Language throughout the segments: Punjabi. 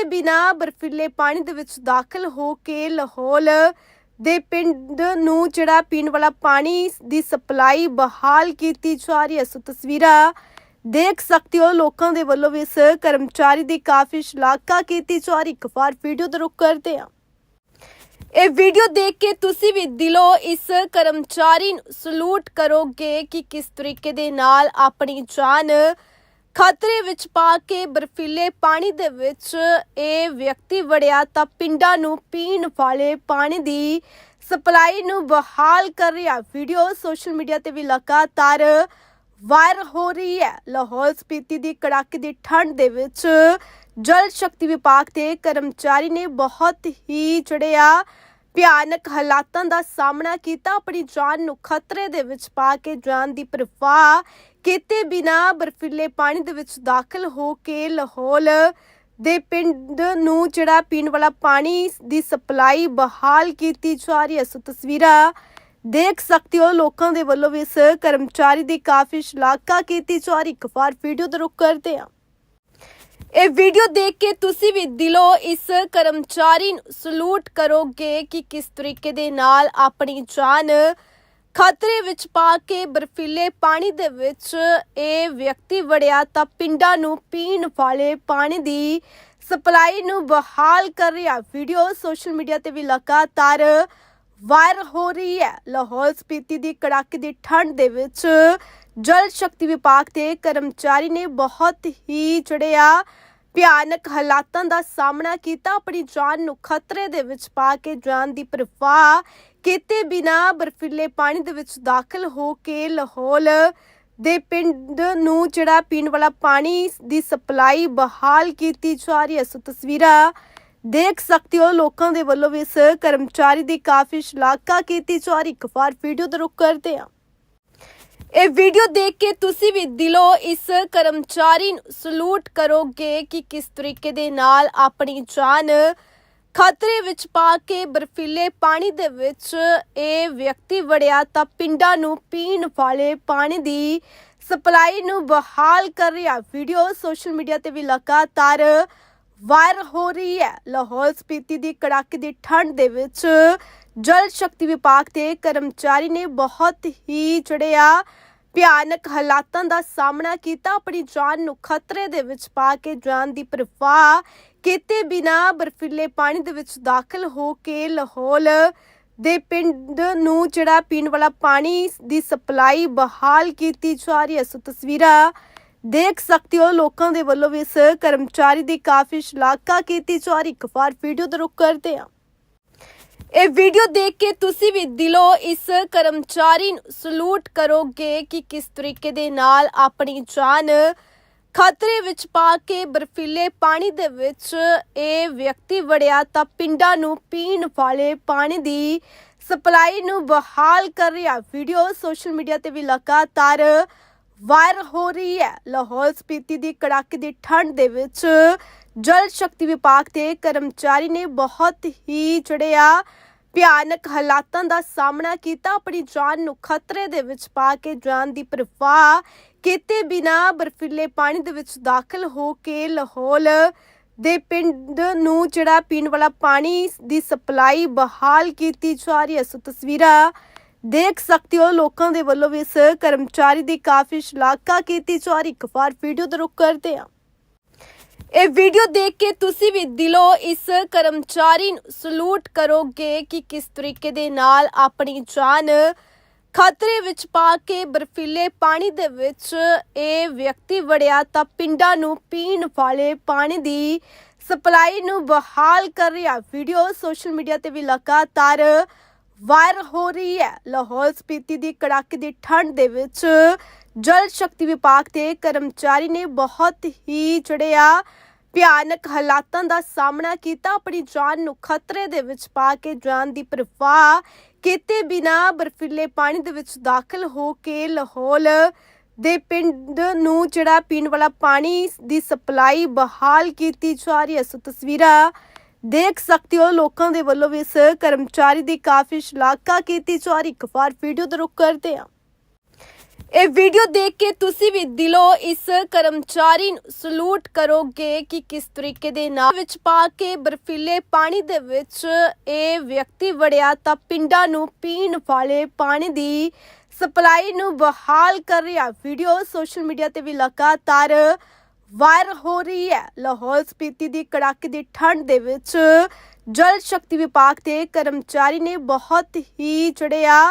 ਕੀਤੇ ਬਿਨਾ ਬਰਫੀਲੇ ਪਾਣੀ ਦੇ ਵਿੱਚ ਦਾਖਲ ਹੋ ਕੇ ਲਾਹੌਲ ਦੇ ਪਿੰਡ ਨੂੰ ਜਿਹੜਾ ਪੀਣ ਵਾਲਾ ਪਾਣੀ ਦੀ ਸਪਲਾਈ ਬਹਾਲ ਕੀਤੀ ਜਾ ਰਹੀ ਹੈ। ਸੋ ਤਸਵੀਰਾਂ ਦੇਖ ਸਕਦੇ ਹੋ। ਲੋਕਾਂ ਦੇ ਵੱਲੋਂ ਵੀ ਇਸ ਕਰਮਚਾਰੀ ਦੀ ਕਾਫੀ ਸ਼ਲਾਘਾ ਕੀਤੀ ਜਾ ਰਹੀ। ਇੱਕ ਵਾਰ ਵੀਡੀਓ ਦਾ ਰੁਕ ਕਰਦੇ ਹਾਂ। ਇਹ ਵੀਡੀਓ ਦੇਖ ਕੇ ਤੁਸੀਂ ਵੀ ਦਿਲੋਂ ਇਸ ਕਰਮਚਾਰੀ ਨੂੰ ਸਲੂਟ ਕਰੋਗੇ ਕਿ ਕਿਸ ਤਰੀਕੇ ਦੇ ਨਾਲ ਆਪਣੀ ਜਾਨ ਖਤਰੇ ਵਿੱਚ ਪਾ ਕੇ ਬਰਫੀਲੇ ਪਾਣੀ ਦੇ ਵਿੱਚ ਇਹ ਵਿਅਕਤੀ ਵੜਿਆ ਤਾਂ ਪਿੰਡਾਂ ਨੂੰ ਪੀਣ ਵਾਲੇ ਪਾਣੀ ਦੀ ਸਪਲਾਈ ਨੂੰ ਬਹਾਲ ਕਰ ਰਿਹਾ। ਵੀਡੀਓ ਸੋਸ਼ਲ ਮੀਡੀਆ ਤੇ ਵੀ ਲਗਾਤਾਰ ਵਾਇਰਲ ਹੋ ਰਹੀ ਹੈ। ਲਾਹੌਲ ਸਪੀਤੀ ਦੀ ਕੜਾਕੇ ਦੀ ਠੰਡ ਦੇ ਵਿੱਚ ਜਲ ਸ਼ਕਤੀ ਵਿਭਾਗ ਦੇ ਕਰਮਚਾਰੀ ਨੇ ਬਹੁਤ ਹੀ ਜੜਿਆ ਭਿਆਨਕ ਹਾਲਾਤਾਂ ਦਾ ਸਾਹਮਣਾ ਕੀਤਾ। ਆਪਣੀ ਜਾਨ ਨੂੰ ਖਤਰੇ ਦੇ ਵਿੱਚ ਪਾ ਕੇ ਜਾਨ ਦੀ ਪਰਵਾਹ ਕੀਤੇ ਬਿਨਾ ਬਰਫੀਲੇ ਪਾਣੀ ਦੇ ਵਿੱਚ ਦਾਖਲ ਹੋ ਕੇ ਲਾਹੌਲ ਦੇ ਪਿੰਡ ਨੂੰ ਜਿਹੜਾ ਪੀਣ ਵਾਲਾ ਪਾਣੀ ਦੀ ਸਪਲਾਈ ਬਹਾਲ ਕੀਤੀ ਜਾ ਰਹੀ ਹੈ। ਸੋ ਤਸਵੀਰਾਂ ਦੇਖ ਸਕਦੇ ਹੋ। ਲੋਕਾਂ ਦੇ ਵੱਲੋਂ ਵੀ ਇਸ ਕਰਮਚਾਰੀ ਦੀ ਕਾਫੀ ਸ਼ਲਾਘਾ ਕੀਤੀ ਜਾ ਰਹੀ। ਇੱਕ ਵਾਰ ਵੀਡੀਓ ਦਾ ਰੁਕ ਕਰਦੇ ਹਾਂ। ਇਹ ਵੀਡੀਓ ਦੇਖ ਕੇ ਤੁਸੀਂ ਵੀ ਦਿਲੋਂ ਇਸ ਕਰਮਚਾਰੀ ਨੂੰ ਸਲੂਟ ਕਰੋਗੇ ਕਿ ਕਿਸ ਤਰੀਕੇ ਦੇ ਨਾਲ ਆਪਣੀ ਜਾਨ ਖਤਰੇ ਵਿੱਚ ਪਾ ਕੇ ਬਰਫੀਲੇ ਪਾਣੀ ਦੇ ਵਿੱਚ ਇਹ ਵਿਅਕਤੀ ਵੜਿਆ ਤਾਂ ਪਿੰਡਾਂ ਨੂੰ ਪੀਣ ਵਾਲੇ ਪਾਣੀ ਦੀ ਸਪਲਾਈ ਨੂੰ ਬਹਾਲ ਕਰ ਰਿਹਾ। ਵੀਡੀਓ ਸੋਸ਼ਲ ਮੀਡੀਆ ਤੇ ਵੀ ਲਗਾਤਾਰ ਵਾਇਰਲ ਹੋ ਰਹੀ ਹੈ। ਲਾਹੌਲ ਸਪੀਤੀ ਦੀ ਕੜਾਕੇ ਦੀ ਠੰਡ ਦੇ ਵਿੱਚ ਜਲ ਸ਼ਕਤੀ ਵਿਭਾਗ ਦੇ ਕਰਮਚਾਰੀ ਨੇ ਬਹੁਤ ਹੀ ਜੜਿਆ ਭਿਆਨਕ ਹਾਲਾਤਾਂ ਦਾ ਸਾਹਮਣਾ ਕੀਤਾ। ਆਪਣੀ ਜਾਨ ਨੂੰ ਖਤਰੇ ਦੇ ਵਿੱਚ ਪਾ ਕੇ ਜਾਨ ਦੀ ਪਰਵਾਹ ਕੀਤੇ ਬਿਨਾ ਬਰਫੀਲੇ ਪਾਣੀ ਦੇ ਵਿੱਚ ਦਾਖਲ ਹੋ ਕੇ ਲਾਹੌਲ ਦੇ ਪਿੰਡ ਨੂੰ ਜਿਹੜਾ ਪੀਣ ਵਾਲਾ ਪਾਣੀ ਦੀ ਸਪਲਾਈ ਬਹਾਲ ਕੀਤੀ ਜਾ ਰਹੀ ਹੈ। ਸੋ ਤਸਵੀਰਾਂ ਦੇਖ ਸਕਦੇ ਹੋ। ਲੋਕਾਂ ਦੇ ਵੱਲੋਂ ਵੀ ਇਸ ਕਰਮਚਾਰੀ ਦੀ ਕਾਫੀ ਸ਼ਲਾਘਾ ਕੀਤੀ ਜਾ ਰਹੀ। ਇੱਕ ਵਾਰ ਵੀਡੀਓ ਦਾ ਰੁਕ ਕਰਦੇ ਹਾਂ। ਇਹ ਵੀਡੀਓ ਦੇਖ ਕੇ ਤੁਸੀਂ ਵੀ ਦਿਲੋਂ ਇਸ ਕਰਮਚਾਰੀ ਨੂੰ ਸਲੂਟ ਕਰੋਗੇ ਕਿ ਕਿਸ ਤਰੀਕੇ ਦੇ ਨਾਲ ਆਪਣੀ ਜਾਨ ਖਤਰੇ ਵਿੱਚ ਪਾ ਕੇ ਬਰਫੀਲੇ ਪਾਣੀ ਦੇ ਵਿੱਚ ਇਹ ਵਿਅਕਤੀ ਵੜਿਆ ਤਾਂ ਪਿੰਡਾਂ ਨੂੰ ਪੀਣ ਵਾਲੇ ਪਾਣੀ ਦੀ ਸਪਲਾਈ ਨੂੰ ਬਹਾਲ ਕਰ ਰਿਹਾ। ਵੀਡੀਓ ਸੋਸ਼ਲ ਮੀਡੀਆ ਤੇ ਵੀ ਲਗਾਤਾਰ ਵਾਇਰਲ ਹੋ ਰਹੀ ਹੈ। ਲਾਹੌਲ ਸਪੀਤੀ ਦੀ ਕੜਾਕੇ ਦੀ ਠੰਡ ਦੇ ਵਿੱਚ ਜਲ ਸ਼ਕਤੀ ਵਿਭਾਗ ਦੇ ਕਰਮਚਾਰੀ ਨੇ ਬਹੁਤ ਹੀ ਜੜਿਆ ਭਿਆਨਕ ਹਾਲਾਤਾਂ ਦਾ ਸਾਹਮਣਾ ਕੀਤਾ। ਆਪਣੀ ਜਾਨ ਨੂੰ ਖਤਰੇ ਦੇ ਵਿੱਚ ਪਾ ਕੇ ਜਾਨ ਦੀ ਪਰਵਾਹ ਕੀਤੇ ਬਿਨਾ ਬਰਫੀਲੇ ਪਾਣੀ ਦੇ ਵਿੱਚ ਦਾਖਲ ਹੋ ਕੇ ਲਾਹੌਲ ਦੇ ਪਿੰਡ ਨੂੰ ਜਿਹੜਾ ਪੀਣ ਵਾਲਾ ਪਾਣੀ ਦੀ ਸਪਲਾਈ ਬਹਾਲ ਕੀਤੀ ਜਾ ਰਹੀ ਹੈ। ਸੋ ਤਸਵੀਰਾਂ ਦੇਖ ਸਕਦੇ ਹੋ। ਲੋਕਾਂ ਦੇ ਵੱਲੋਂ ਵੀ ਇਸ ਕਰਮਚਾਰੀ ਦੀ ਕਾਫੀ ਸ਼ਲਾਘਾ ਕੀਤੀ ਜਾ ਰਹੀ। ਇੱਕ ਵਾਰ ਵੀਡੀਓ ਦਾ ਰੁਕ ਕਰਦੇ ਹਾਂ। ਇਹ ਵੀਡੀਓ ਦੇਖ ਕੇ ਤੁਸੀਂ ਵੀ ਦਿਲੋਂ ਇਸ ਕਰਮਚਾਰੀ ਨੂੰ ਸਲੂਟ ਕਰੋਗੇ ਕਿ ਕਿਸ ਤਰੀਕੇ ਦੇ ਨਾਲ ਆਪਣੀ ਜਾਨ ਖਤਰੇ ਵਿੱਚ ਪਾ ਕੇ ਬਰਫੀਲੇ ਪਾਣੀ ਦੇ ਵਿੱਚ ਇਹ ਵਿਅਕਤੀ ਵੜਿਆ ਤਾਂ ਪਿੰਡਾਂ ਨੂੰ ਪੀਣ ਵਾਲੇ ਪਾਣੀ ਦੀ ਸਪਲਾਈ ਨੂੰ ਬਹਾਲ ਕਰ ਰਿਹਾ। ਵੀਡੀਓ ਸੋਸ਼ਲ ਮੀਡੀਆ ਤੇ ਵੀ ਲਗਾਤਾਰ ਵਾਇਰਲ ਹੋ ਰਹੀ ਹੈ। ਲਾਹੌਲ ਸਪੀਤੀ ਦੀ ਕੜਾਕੇ ਦੀ ਠੰਡ ਦੇ ਵਿੱਚ ਜਲ ਸ਼ਕਤੀ ਵਿਭਾਗ ਦੇ ਕਰਮਚਾਰੀ ਨੇ ਬਹੁਤ ਹੀ ਜੜਿਆ ਭਿਆਨਕ ਹਾਲਾਤਾਂ ਦਾ ਸਾਹਮਣਾ ਕੀਤਾ। ਆਪਣੀ ਜਾਨ ਨੂੰ ਖਤਰੇ ਦੇ ਵਿੱਚ ਪਾ ਕੇ ਜਾਨ ਦੀ ਪਰਵਾਹ ਕੀਤੇ ਬਿਨਾ ਬਰਫੀਲੇ ਪਾਣੀ ਦੇ ਵਿੱਚ ਦਾਖਲ ਹੋ ਕੇ ਲਾਹੌਲ ਦੇ ਪਿੰਡ ਨੂੰ ਜਿਹੜਾ ਪੀਣ ਵਾਲਾ ਪਾਣੀ ਦੀ ਸਪਲਾਈ ਬਹਾਲ ਕੀਤੀ ਜਾ ਰਹੀ ਹੈ। ਸੋ ਤਸਵੀਰਾਂ ਦੇਖ ਸਕਦੇ ਹੋ। ਲੋਕਾਂ ਦੇ ਵੱਲੋਂ ਵੀ ਇਸ ਕਰਮਚਾਰੀ ਦੀ ਕਾਫੀ ਸ਼ਲਾਘਾ ਕੀਤੀ ਜਾ ਰਹੀ। ਇੱਕ ਵਾਰ ਵੀਡੀਓ ਦਾ ਰੁਕ ਕਰਦੇ ਹਾਂ। ਇਹ ਵੀਡੀਓ ਦੇਖ ਕੇ ਤੁਸੀਂ ਵੀ ਦਿਲੋਂ ਇਸ ਕਰਮਚਾਰੀ ਨੂੰ ਸਲੂਟ ਕਰੋਗੇ ਕਿ ਕਿਸ ਤਰੀਕੇ ਦੇ ਨਾਲ ਆਪਣੀ ਜਾਨ ਖਤਰੇ ਵਿੱਚ ਪਾ ਕੇ ਬਰਫੀਲੇ ਪਾਣੀ ਦੇ ਵਿੱਚ ਇਹ ਵਿਅਕਤੀ ਵੜਿਆ ਤਾਂ ਪਿੰਡਾਂ ਨੂੰ ਪੀਣ ਵਾਲੇ ਪਾਣੀ ਦੀ ਸਪਲਾਈ ਨੂੰ ਬਹਾਲ ਕਰ ਰਿਹਾ। ਵੀਡੀਓ ਸੋਸ਼ਲ ਮੀਡੀਆ ਤੇ ਵੀ ਲਗਾਤਾਰ ਵਾਇਰਲ ਹੋ ਰਹੀ ਹੈ। ਲਾਹੌਲ ਸਪੀਤੀ ਦੀ ਕੜਾਕੇ ਦੀ ਠੰਡ ਦੇ ਵਿੱਚ ਜਲ ਸ਼ਕਤੀ ਵਿਭਾਗ ਦੇ ਕਰਮਚਾਰੀ ਨੇ ਬਹੁਤ ਹੀ ਜੜਿਆ ਭਿਆਨਕ ਹਾਲਾਤਾਂ ਦਾ ਸਾਹਮਣਾ ਕੀਤਾ। ਆਪਣੀ ਜਾਨ ਨੂੰ ਖਤਰੇ ਦੇ ਵਿੱਚ ਪਾ ਕੇ ਜਾਨ ਦੀ ਪਰਵਾਹ ਕੀਤੇ ਬਿਨਾ ਬਰਫੀਲੇ ਪਾਣੀ ਦੇ ਵਿੱਚ ਦਾਖਲ ਹੋ ਕੇ ਲਾਹੌਲ ਦੇ ਪਿੰਡ ਨੂੰ ਜਿਹੜਾ ਪੀਣ ਵਾਲਾ ਪਾਣੀ ਦੀ ਸਪਲਾਈ ਬਹਾਲ ਕੀਤੀ ਜਾ ਰਹੀ ਹੈ। ਸੋ ਤਸਵੀਰਾਂ ਦੇਖ ਸਕਦੇ ਹੋ। ਲੋਕਾਂ ਦੇ ਵੱਲੋਂ ਵੀ ਇਸ ਕਰਮਚਾਰੀ ਦੀ ਕਾਫੀ ਸ਼ਲਾਘਾ ਕੀਤੀ ਜਾ ਰਹੀ ਇੱਕ ਵਾਰ ਵੀਡੀਓ ਦਾ ਰੁਕ ਕਰਦੇ ਹਾਂ। ਇਹ ਵੀਡੀਓ ਦੇਖ ਕੇ ਤੁਸੀਂ ਵੀ ਦਿਲੋਂ ਇਸ ਕਰਮਚਾਰੀ ਨੂੰ ਸਲੂਟ ਕਰੋਗੇ ਕਿ ਕਿਸ ਤਰੀਕੇ ਦੇ ਨਾਲ ਵਿੱਚ ਪਾ ਕੇ ਬਰਫੀਲੇ ਪਾਣੀ ਦੇ ਵਿੱਚ ਇਹ ਵਿਅਕਤੀ ਵੜਿਆ ਤਾਂ ਪਿੰਡਾਂ ਨੂੰ ਪੀਣ ਵਾਲੇ ਪਾਣੀ ਦੀ ਸਪਲਾਈ ਨੂੰ ਬਹਾਲ ਕਰ ਰਿਹਾ। ਵੀਡੀਓ ਸੋਸ਼ਲ ਮੀਡੀਆ ਤੇ ਵੀ ਲਗਾਤਾਰ ਵਾਇਰਲ ਹੋ ਰਹੀ ਹੈ। ਲਾਹੌਰ ਸਪੀਤੀ ਦੀ ਕੜਾਕੇ ਦੀ ਠੰਡ ਦੇ ਵਿੱਚ ਜਲ ਸ਼ਕਤੀ ਵਿਭਾਗ ਦੇ ਕਰਮਚਾਰੀ ਨੇ ਬਹੁਤ ਹੀ ਚੜਿਆ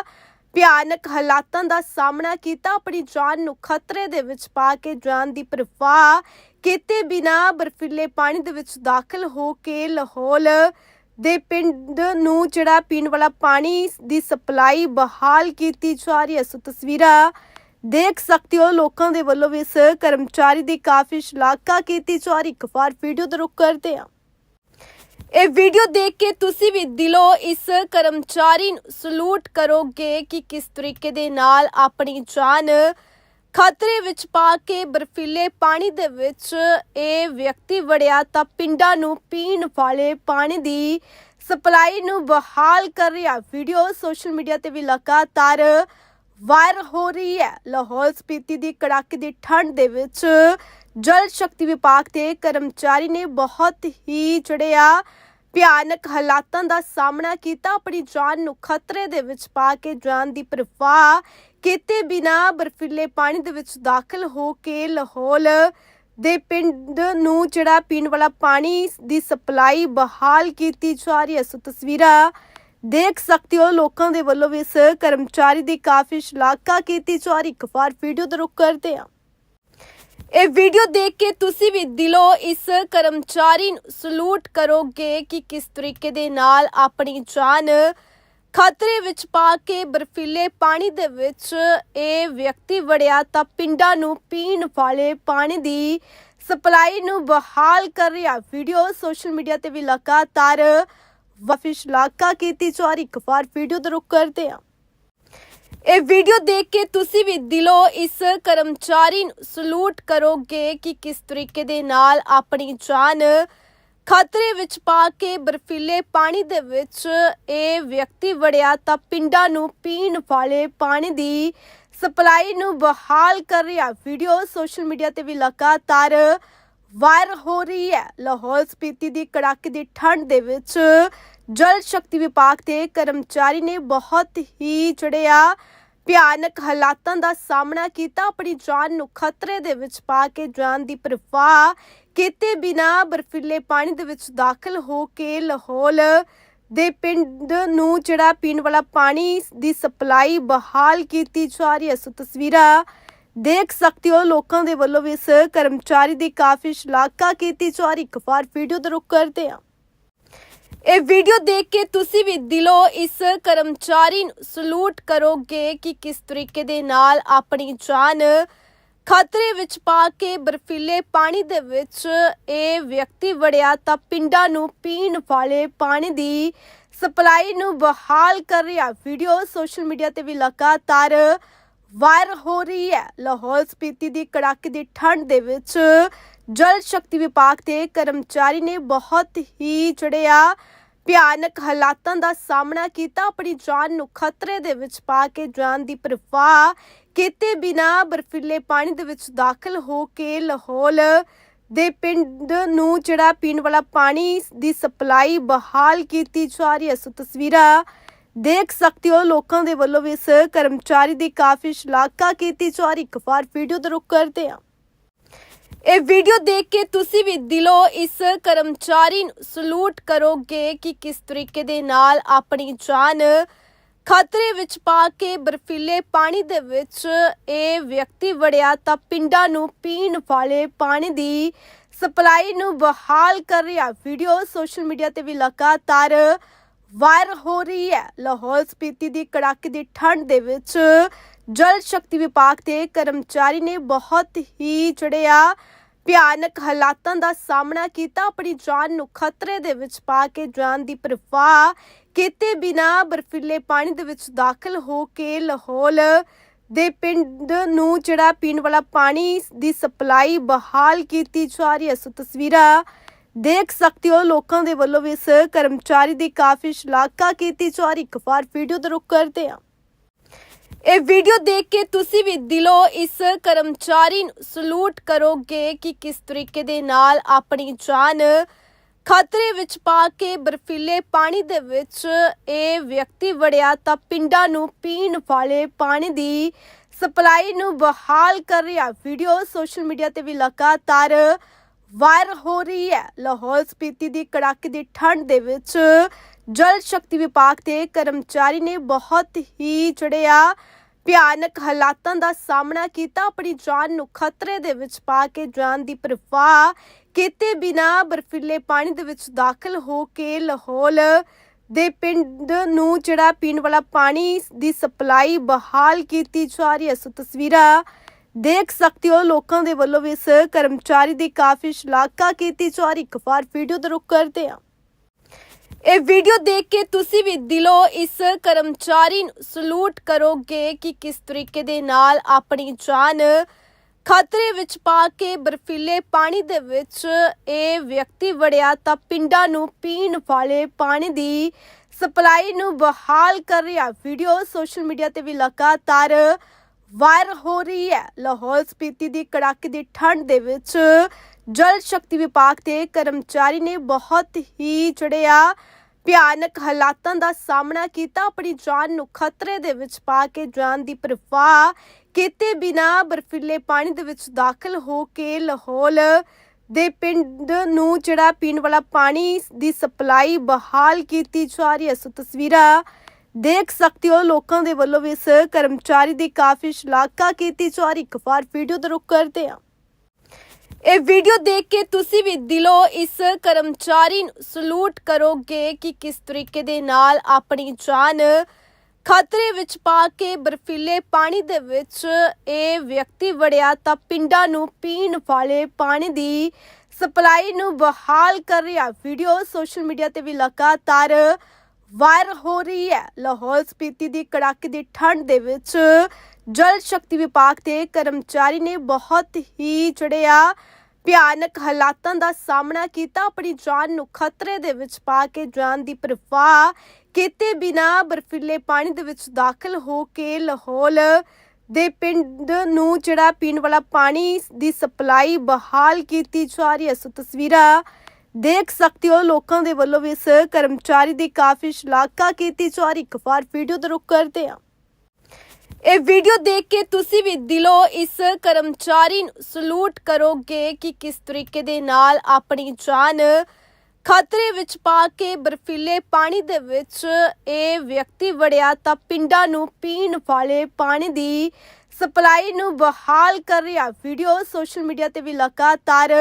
ਭਿਆਨਕ ਹਾਲਾਤਾਂ ਦਾ ਸਾਹਮਣਾ ਕੀਤਾ। ਆਪਣੀ ਜਾਨ ਨੂੰ ਖਤਰੇ ਦੇ ਵਿੱਚ ਪਾ ਕੇ ਜਾਨ ਦੀ ਪਰਵਾਹ ਕੀਤੇ ਬਿਨਾ ਬਰਫੀਲੇ ਪਾਣੀ ਦੇ ਵਿੱਚ ਦਾਖਲ ਹੋ ਕੇ ਲਾਹੌਲ ਦੇ ਪਿੰਡ ਨੂੰ ਜਿਹੜਾ ਪੀਣ ਵਾਲਾ ਪਾਣੀ ਦੀ ਸਪਲਾਈ ਬਹਾਲ ਕੀਤੀ ਜਾ ਰਹੀ ਹੈ। ਸੋ ਤਸਵੀਰਾਂ ਦੇਖ ਸਕਦੇ ਹੋ। ਲੋਕਾਂ ਦੇ ਵੱਲੋਂ ਵੀ ਇਸ ਕਰਮਚਾਰੀ ਦੀ ਕਾਫੀ ਸ਼ਲਾਘਾ ਕੀਤੀ ਜਾ ਰਹੀ ਇੱਕ ਵਾਰ ਵੀਡੀਓ ਦਾ ਰੁਕ ਕਰਦੇ ਹਾਂ। ਇਹ ਵੀਡੀਓ ਦੇਖ ਕੇ ਤੁਸੀਂ ਵੀ ਦਿਲੋਂ ਇਸ ਕਰਮਚਾਰੀ ਨੂੰ ਸਲੂਟ ਕਰੋਗੇ ਕਿ ਕਿਸ ਤਰੀਕੇ ਦੇ ਨਾਲ ਆਪਣੀ ਜਾਨ ਖਤਰੇ ਵਿੱਚ ਪਾ ਕੇ ਬਰਫੀਲੇ ਪਾਣੀ ਦੇ ਵਿੱਚ ਇਹ ਵਿਅਕਤੀ ਵੜਿਆ ਤਾਂ ਪਿੰਡਾਂ ਨੂੰ ਪੀਣ ਵਾਲੇ ਪਾਣੀ ਦੀ ਸਪਲਾਈ ਨੂੰ ਬਹਾਲ ਕਰ ਰਿਹਾ। ਵੀਡੀਓ ਸੋਸ਼ਲ ਮੀਡੀਆ ਤੇ ਵੀ ਲਗਾਤਾਰ ਵਾਇਰਲ ਹੋ ਰਹੀ ਹੈ। ਲਾਹੌਰ ਸਪੀਤੀ ਦੀ ਕੜਾਕੇ ਦੀ ਠੰਡ ਦੇ ਵਿੱਚ ਜਲ ਸ਼ਕਤੀ ਵਿਭਾਗ ਦੇ ਕਰਮਚਾਰੀ ਨੇ ਬਹੁਤ ਹੀ ਚੜਿਆ ਭਿਆਨਕ ਹਾਲਾਤਾਂ ਦਾ ਸਾਹਮਣਾ ਕੀਤਾ। ਆਪਣੀ ਜਾਨ ਨੂੰ ਖਤਰੇ ਦੇ ਵਿੱਚ ਪਾ ਕੇ ਜਾਨ ਦੀ ਪਰਵਾਹ ਕੀਤੇ ਬਿਨਾ ਬਰਫੀਲੇ ਪਾਣੀ ਦੇ ਵਿੱਚ ਦਾਖਲ ਹੋ ਕੇ ਲਾਹੌਲ ਦੇ ਪਿੰਡ ਨੂੰ ਜਿਹੜਾ ਪੀਣ ਵਾਲਾ ਪਾਣੀ ਦੀ ਸਪਲਾਈ ਬਹਾਲ ਕੀਤੀ ਜਾ ਰਹੀ ਹੈ। ਸੋ ਤਸਵੀਰਾਂ ਦੇਖ ਸਕਦੇ ਹੋ। ਲੋਕਾਂ ਦੇ ਵੱਲੋਂ ਵੀ ਇਸ ਕਰਮਚਾਰੀ ਦੀ ਕਾਫੀ ਸ਼ਲਾਘਾ ਕੀਤੀ ਜਾ ਰਹੀ ਇੱਕ ਵਾਰ ਵੀਡੀਓ ਦਾ ਰੁਕ ਕਰਦੇ ਹਾਂ। ਇਹ ਵੀਡੀਓ ਦੇਖ ਕੇ ਤੁਸੀਂ ਵੀ ਦਿਲੋਂ ਇਸ ਕਰਮਚਾਰੀ ਨੂੰ ਸਲੂਟ ਕਰੋਗੇ ਕਿ ਕਿਸ ਤਰੀਕੇ ਦੇ ਨਾਲ ਆਪਣੀ ਜਾਨ ਖਤਰੇ ਵਿੱਚ ਪਾ ਕੇ ਬਰਫੀਲੇ ਪਾਣੀ ਦੇ ਵਿੱਚ ਇਹ ਵਿਅਕਤੀ ਵੜਿਆ ਤਾਂ ਪਿੰਡਾਂ ਨੂੰ ਪੀਣ ਵਾਲੇ ਪਾਣੀ ਦੀ ਸਪਲਾਈ ਨੂੰ ਬਹਾਲ ਕਰ ਰਿਹਾ। ਵੀਡੀਓ ਸੋਸ਼ਲ ਮੀਡੀਆ ਤੇ ਵੀ ਲਗਾਤਾਰ ਵਾਫੀ ਸ਼ਲਾਘਾ ਕੀਤੀ ਜਾ ਰਹੀ। ਇੱਕ ਵਾਰ ਵੀਡੀਓ ਦਾ ਰੁਕ ਕਰਦੇ ਹਾਂ। ਇਹ ਵੀਡੀਓ ਦੇਖ ਕੇ ਤੁਸੀਂ ਵੀ ਦਿਲੋਂ ਇਸ ਕਰਮਚਾਰੀ ਨੂੰ ਸਲੂਟ ਕਰੋਗੇ ਕਿ ਕਿਸ ਤਰੀਕੇ ਦੇ ਨਾਲ ਆਪਣੀ ਜਾਨ ਖਤਰੇ ਵਿੱਚ ਪਾ ਕੇ ਬਰਫੀਲੇ ਪਾਣੀ ਦੇ ਵਿੱਚ ਇਹ ਵਿਅਕਤੀ ਵੜਿਆ ਤਾਂ ਪਿੰਡਾਂ ਨੂੰ ਪੀਣ ਵਾਲੇ ਪਾਣੀ ਦੀ ਸਪਲਾਈ ਨੂੰ ਬਹਾਲ ਕਰ ਰਿਹਾ। ਵੀਡੀਓ ਸੋਸ਼ਲ ਮੀਡੀਆ ਤੇ ਵੀ ਲਗਾਤਾਰ ਵਾਇਰਲ ਹੋ ਰਹੀ ਹੈ। ਲਾਹੌਰ ਸਪੀਤੀ ਦੀ ਕੜਾਕੇ ਦੀ ਠੰਡ ਦੇ ਵਿੱਚ ਜਲ ਸ਼ਕਤੀ ਵਿਭਾਗ ਦੇ ਕਰਮਚਾਰੀ ਨੇ ਬਹੁਤ ਹੀ ਚੜਿਆ ਭਿਆਨਕ ਹਾਲਾਤਾਂ ਦਾ ਸਾਹਮਣਾ ਕੀਤਾ। ਆਪਣੀ ਜਾਨ ਨੂੰ ਖਤਰੇ ਦੇ ਵਿੱਚ ਪਾ ਕੇ ਜਾਨ ਦੀ ਪਰਵਾਹ ਕੀਤੇ ਬਿਨਾ ਬਰਫੀਲੇ ਪਾਣੀ ਦੇ ਵਿੱਚ ਦਾਖਲ ਹੋ ਕੇ ਲਾਹੌਰ ਦੇ ਪਿੰਡ ਨੂੰ ਜਿਹੜਾ ਪੀਣ ਵਾਲਾ ਪਾਣੀ ਦੀ ਸਪਲਾਈ ਬਹਾਲ ਕੀਤੀ ਜਾ ਰਹੀ ਹੈ। ਸੋ ਤਸਵੀਰਾਂ ਦੇਖ ਸਕਦੇ ਹੋ। ਲੋਕਾਂ ਦੇ ਵੱਲੋਂ ਵੀ ਇਸ ਕਰਮਚਾਰੀ ਦੀ ਕਾਫੀ ਸ਼ਲਾਘਾ ਕੀਤੀ ਜਾ ਰਹੀ ਇੱਕ ਵਾਰ ਵੀਡੀਓ ਦਾ ਰੁਕ ਕਰਦੇ ਹਾਂ। ਇਹ ਵੀਡੀਓ ਦੇਖ ਕੇ ਤੁਸੀਂ ਵੀ ਦਿਲੋਂ ਇਸ ਕਰਮਚਾਰੀ ਨੂੰ ਸਲੂਟ ਕਰੋਗੇ ਕਿ ਕਿਸ ਤਰੀਕੇ ਦੇ ਨਾਲ ਆਪਣੀ ਜਾਨ ਖਤਰੇ ਵਿੱਚ ਪਾ ਕੇ ਬਰਫੀਲੇ ਪਾਣੀ ਦੇ ਵਿੱਚ ਇਹ ਵਿਅਕਤੀ ਵੜਿਆ ਤਾਂ ਪਿੰਡਾਂ ਨੂੰ ਪੀਣ ਵਾਲੇ ਪਾਣੀ ਦੀ ਸਪਲਾਈ ਨੂੰ ਬਹਾਲ ਕਰ ਰਿਹਾ। ਵੀਡੀਓ ਸੋਸ਼ਲ ਮੀਡੀਆ ਤੇ ਵੀ ਲਗਾਤਾਰ ਵਾਇਰਲ ਹੋ ਰਹੀ ਹੈ। ਲਾਹੌਰ ਸਪੀਤੀ ਦੀ ਕੜਾਕੇ ਦੀ ਠੰਡ ਦੇ ਵਿੱਚ ਜਲ ਸ਼ਕਤੀ ਵਿਭਾਗ ਦੇ ਕਰਮਚਾਰੀ ਨੇ ਬਹੁਤ ਹੀ ਚੜਿਆ ਭਿਆਨਕ ਹਾਲਾਤਾਂ ਦਾ ਸਾਹਮਣਾ ਕੀਤਾ। ਆਪਣੀ ਜਾਨ ਨੂੰ ਖਤਰੇ ਦੇ ਵਿੱਚ ਪਾ ਕੇ ਜਾਨ ਦੀ ਪਰਵਾਹ ਕੀਤੇ ਬਿਨਾ ਬਰਫੀਲੇ ਪਾਣੀ ਦੇ ਵਿੱਚ ਦਾਖਲ ਹੋ ਕੇ ਲਾਹੌਲ ਦੇ ਪਿੰਡ ਨੂੰ ਜਿਹੜਾ ਪੀਣ ਵਾਲਾ ਪਾਣੀ ਦੀ ਸਪਲਾਈ ਬਹਾਲ ਕੀਤੀ ਜਾ ਰਹੀ ਹੈ। ਸੋ ਤਸਵੀਰਾਂ ਦੇਖ ਸਕਦੇ ਹੋ। ਲੋਕਾਂ ਦੇ ਵੱਲੋਂ ਵੀ ਇਸ ਕਰਮਚਾਰੀ ਦੀ ਕਾਫੀ ਸ਼ਲਾਘਾ ਕੀਤੀ ਜਾ ਰਹੀ ਇੱਕ ਵਾਰ ਵੀਡੀਓ ਦਾ ਰੁਕ ਕਰਦੇ ਹਾਂ। ਇਹ ਵੀਡੀਓ ਦੇਖ ਕੇ ਤੁਸੀਂ ਵੀ ਦਿਲੋਂ ਇਸ ਕਰਮਚਾਰੀ ਨੂੰ ਸਲੂਟ ਕਰੋਗੇ ਕਿ ਕਿਸ ਤਰੀਕੇ ਦੇ ਨਾਲ ਆਪਣੀ ਜਾਨ ਖਤਰੇ ਵਿੱਚ ਪਾ ਕੇ ਬਰਫੀਲੇ ਪਾਣੀ ਦੇ ਵਿੱਚ ਇਹ ਵਿਅਕਤੀ ਵੜਿਆ ਤਾਂ ਪਿੰਡਾਂ ਨੂੰ ਪੀਣ ਵਾਲੇ ਪਾਣੀ ਦੀ ਸਪਲਾਈ ਨੂੰ ਬਹਾਲ ਕਰ ਰਿਹਾ। ਵੀਡੀਓ ਸੋਸ਼ਲ ਮੀਡੀਆ ਤੇ ਵੀ ਲਗਾਤਾਰ ਵਾਇਰਲ ਹੋ ਰਹੀ ਹੈ। ਲਾਹੌਰ ਸਪੀਤੀ ਦੀ ਕੜਾਕੇ ਦੀ ਠੰਡ ਦੇ ਵਿੱਚ ਜਲ ਸ਼ਕਤੀ ਵਿਭਾਗ ਦੇ ਕਰਮਚਾਰੀ ਨੇ ਬਹੁਤ ਹੀ ਚੜਿਆ ਭਿਆਨਕ ਹਾਲਾਤਾਂ ਦਾ ਸਾਹਮਣਾ ਕੀਤਾ। ਆਪਣੀ ਜਾਨ ਨੂੰ ਖਤਰੇ ਦੇ ਵਿੱਚ ਪਾ ਕੇ ਜਾਨ ਦੀ ਪਰਵਾਹ ਕੀਤੇ ਬਿਨਾ ਬਰਫੀਲੇ ਪਾਣੀ ਦੇ ਵਿੱਚ ਦਾਖਲ ਹੋ ਕੇ ਲਾਹੌਲ ਦੇ ਪਿੰਡ ਨੂੰ ਜਿਹੜਾ ਪੀਣ ਵਾਲਾ ਪਾਣੀ ਦੀ ਸਪਲਾਈ ਬਹਾਲ ਕੀਤੀ ਜਾ ਰਹੀ ਹੈ। ਸੋ ਤਸਵੀਰਾਂ ਦੇਖ ਸਕਦੇ ਹੋ। ਲੋਕਾਂ ਦੇ ਵੱਲੋਂ ਵੀ ਇਸ ਕਰਮਚਾਰੀ ਦੀ ਕਾਫੀ ਸ਼ਲਾਘਾ ਕੀਤੀ ਜਾ ਰਹੀ ਇੱਕ ਵਾਰ ਵੀਡੀਓ ਦਾ ਰੁਕ ਕਰਦੇ ਹਾਂ। ਇਹ ਵੀਡੀਓ ਦੇਖ ਕੇ ਤੁਸੀਂ ਵੀ ਦਿਲੋਂ ਇਸ ਕਰਮਚਾਰੀ ਨੂੰ ਸਲੂਟ ਕਰੋਗੇ ਕਿ ਕਿਸ ਤਰੀਕੇ ਦੇ ਨਾਲ ਆਪਣੀ ਜਾਨ ਖਤਰੇ ਵਿੱਚ ਪਾ ਕੇ ਬਰਫੀਲੇ ਪਾਣੀ ਦੇ ਵਿੱਚ ਇਹ ਵਿਅਕਤੀ ਵੜਿਆ ਤਾਂ ਪਿੰਡਾਂ ਨੂੰ ਪੀਣ ਵਾਲੇ ਪਾਣੀ ਦੀ ਸਪਲਾਈ ਨੂੰ ਬਹਾਲ ਕਰ ਰਿਹਾ। ਵੀਡੀਓ ਸੋਸ਼ਲ ਮੀਡੀਆ ਤੇ ਵੀ ਲਗਾਤਾਰ ਵਾਇਰਲ ਹੋ ਰਹੀ ਹੈ। ਲਾਹੌਰ ਸਪੀਤੀ ਦੀ ਕੜਾਕੇ ਦੀ ਠੰਡ ਦੇ ਵਿੱਚ ਜਲ ਸ਼ਕਤੀ ਵਿਭਾਗ ਦੇ ਕਰਮਚਾਰੀ ਨੇ ਬਹੁਤ ਹੀ ਚੜਿਆ ਭਿਆਨਕ ਹਾਲਾਤਾਂ ਦਾ ਸਾਹਮਣਾ ਕੀਤਾ। ਆਪਣੀ ਜਾਨ ਨੂੰ ਖਤਰੇ ਦੇ ਵਿੱਚ ਪਾ ਕੇ ਜਾਨ ਦੀ ਪਰਵਾਹ ਕੀਤੇ ਬਿਨਾ ਬਰਫੀਲੇ ਪਾਣੀ ਦੇ ਵਿੱਚ ਦਾਖਲ ਹੋ ਕੇ ਲਾਹੌਲ ਦੇ ਪਿੰਡ ਨੂੰ ਜਿਹੜਾ ਪੀਣ ਵਾਲਾ ਪਾਣੀ ਦੀ ਸਪਲਾਈ ਬਹਾਲ ਕੀਤੀ ਜਾ ਰਹੀ ਹੈ। ਸੋ ਤਸਵੀਰਾਂ ਦੇਖ ਸਕਦੇ ਹੋ। ਲੋਕਾਂ ਦੇ ਵੱਲੋਂ ਵੀ ਇਸ ਕਰਮਚਾਰੀ ਦੀ ਕਾਫੀ ਸ਼ਲਾਘਾ ਕੀਤੀ ਜਾ ਰਹੀ ਇੱਕ ਵਾਰ ਵੀਡੀਓ ਦਾ ਰੁਕ ਕਰਦੇ ਹਾਂ। ਇਹ ਵੀਡੀਓ ਦੇਖ ਕੇ ਤੁਸੀਂ ਵੀ ਦਿਲੋਂ ਇਸ ਕਰਮਚਾਰੀ ਨੂੰ ਸਲੂਟ ਕਰੋਗੇ ਕਿ ਕਿਸ ਤਰੀਕੇ ਦੇ ਨਾਲ ਆਪਣੀ ਜਾਨ ਖਤਰੇ ਵਿੱਚ ਪਾ ਕੇ ਬਰਫੀਲੇ ਪਾਣੀ ਦੇ ਵਿੱਚ ਇਹ ਵਿਅਕਤੀ ਵੜਿਆ ਤਾਂ ਪਿੰਡਾਂ ਨੂੰ ਪੀਣ ਵਾਲੇ ਪਾਣੀ ਦੀ ਸਪਲਾਈ ਨੂੰ ਬਹਾਲ ਕਰ ਰਿਹਾ। ਵੀਡੀਓ ਸੋਸ਼ਲ ਮੀਡੀਆ ਤੇ ਵੀ ਲਗਾਤਾਰ ਵਾਇਰਲ ਹੋ ਰਹੀ ਹੈ। ਲਾਹੌਰ ਸਪੀਤੀ ਦੀ ਕੜਾਕੇ ਦੀ ਠੰਡ ਦੇ ਵਿੱਚ ਜਲ ਸ਼ਕਤੀ ਵਿਭਾਗ ਦੇ ਕਰਮਚਾਰੀ ਨੇ ਬਹੁਤ ਹੀ ਚੜਿਆ ਭਿਆਨਕ ਹਾਲਾਤਾਂ ਦਾ ਸਾਹਮਣਾ ਕੀਤਾ। ਆਪਣੀ ਜਾਨ ਨੂੰ ਖਤਰੇ ਦੇ ਵਿੱਚ ਪਾ ਕੇ ਜਾਨ ਦੀ ਪਰਵਾਹ ਕੀਤੇ ਬਿਨਾ ਬਰਫੀਲੇ ਪਾਣੀ ਦੇ ਵਿੱਚ ਦਾਖਲ ਹੋ ਕੇ ਲਾਹੌਲ ਦੇ ਪਿੰਡ ਨੂੰ ਜਿਹੜਾ ਪੀਣ ਵਾਲਾ ਪਾਣੀ ਦੀ ਸਪਲਾਈ ਬਹਾਲ ਕੀਤੀ ਜਾ ਰਹੀ ਹੈ। ਸੋ ਤਸਵੀਰਾਂ ਦੇਖ ਸਕਦੇ ਹੋ ਲੋਕਾਂ ਦੇ ਵੱਲੋਂ ਵੀ ਇਸ ਕਰਮਚਾਰੀ ਦੀ ਕਾਫੀ ਸ਼ਲਾਘਾ ਕੀਤੀ ਜਾ ਰਹੀ। ਇੱਕ ਵਾਰ ਵੀਡੀਓ ਦਾ ਰੁਕ ਕਰਦੇ ਹਾਂ। ਇਹ ਵੀਡੀਓ ਦੇਖ ਕੇ ਤੁਸੀਂ ਵੀ ਦਿਲੋਂ ਇਸ ਕਰਮਚਾਰੀ ਨੂੰ ਸਲੂਟ ਕਰੋਗੇ ਕਿ ਕਿਸ ਤਰੀਕੇ ਦੇ ਨਾਲ ਆਪਣੀ ਜਾਨ ਖਤਰੇ ਵਿੱਚ ਪਾ ਕੇ ਬਰਫੀਲੇ ਪਾਣੀ ਦੇ ਵਿੱਚ ਇਹ ਵਿਅਕਤੀ ਵੜਿਆ ਤਾਂ ਪਿੰਡਾਂ ਨੂੰ ਪੀਣ ਵਾਲੇ ਪਾਣੀ ਦੀ ਸਪਲਾਈ ਨੂੰ ਬਹਾਲ ਕਰ ਰਿਹਾ। ਵੀਡੀਓ ਸੋਸ਼ਲ ਮੀਡੀਆ ਤੇ ਵੀ ਲਗਾਤਾਰ ਵਾਇਰਲ ਹੋ ਰਹੀ ਹੈ। ਲਾਹੌਲ ਸਪੀਤੀ ਦੀ ਕੜਾਕੇ ਦੀ ਠੰਡ ਦੇ ਵਿੱਚ ਜਲ ਸ਼ਕਤੀ ਵਿਭਾਗ ਦੇ ਕਰਮਚਾਰੀ ਨੇ ਬਹੁਤ ਹੀ ਚੜਿਆ ਭਿਆਨਕ ਹਾਲਾਤਾਂ ਦਾ ਸਾਹਮਣਾ ਕੀਤਾ। ਆਪਣੀ ਜਾਨ ਨੂੰ ਖਤਰੇ ਦੇ ਵਿੱਚ ਪਾ ਕੇ ਜਾਨ ਦੀ ਪਰਵਾਹ ਕੀਤੇ ਬਿਨਾ ਬਰਫੀਲੇ ਪਾਣੀ ਦੇ ਵਿੱਚ ਦਾਖਲ ਹੋ ਕੇ ਲਾਹੌਲ ਦੇ ਪਿੰਡ ਨੂੰ ਜਿਹੜਾ ਪੀਣ ਵਾਲਾ ਪਾਣੀ ਦੀ ਸਪਲਾਈ ਬਹਾਲ ਕੀਤੀ ਜਾ ਰਹੀ ਹੈ। ਸੋ ਤਸਵੀਰਾਂ ਦੇਖ ਸਕਦੇ ਹੋ ਲੋਕਾਂ ਦੇ ਵੱਲੋਂ ਵੀ ਇਸ ਕਰਮਚਾਰੀ ਦੀ ਕਾਫੀ ਸ਼ਲਾਘਾ ਕੀਤੀ ਜਾ ਰਹੀ। ਇੱਕ ਵਾਰ ਵੀਡੀਓ ਦਾ ਰੁਕ ਕਰਦੇ ਹਾਂ। ਇਹ ਵੀਡੀਓ ਦੇਖ ਕੇ ਤੁਸੀਂ ਵੀ ਦਿਲੋਂ ਇਸ ਕਰਮਚਾਰੀ ਨੂੰ ਸਲੂਟ ਕਰੋਗੇ ਕਿ ਕਿਸ ਤਰੀਕੇ ਦੇ ਨਾਲ ਆਪਣੀ ਜਾਨ ਖਤਰੇ ਵਿੱਚ ਪਾ ਕੇ ਬਰਫੀਲੇ ਪਾਣੀ ਦੇ ਵਿੱਚ ਇਹ ਵਿਅਕਤੀ ਵੜਿਆ ਤਾਂ ਪਿੰਡਾਂ ਨੂੰ ਪੀਣ ਵਾਲੇ ਪਾਣੀ ਦੀ ਸਪਲਾਈ ਨੂੰ ਬਹਾਲ ਕਰ ਰਿਹਾ। ਵੀਡੀਓ ਸੋਸ਼ਲ ਮੀਡੀਆ ਤੇ ਵੀ ਲਗਾਤਾਰ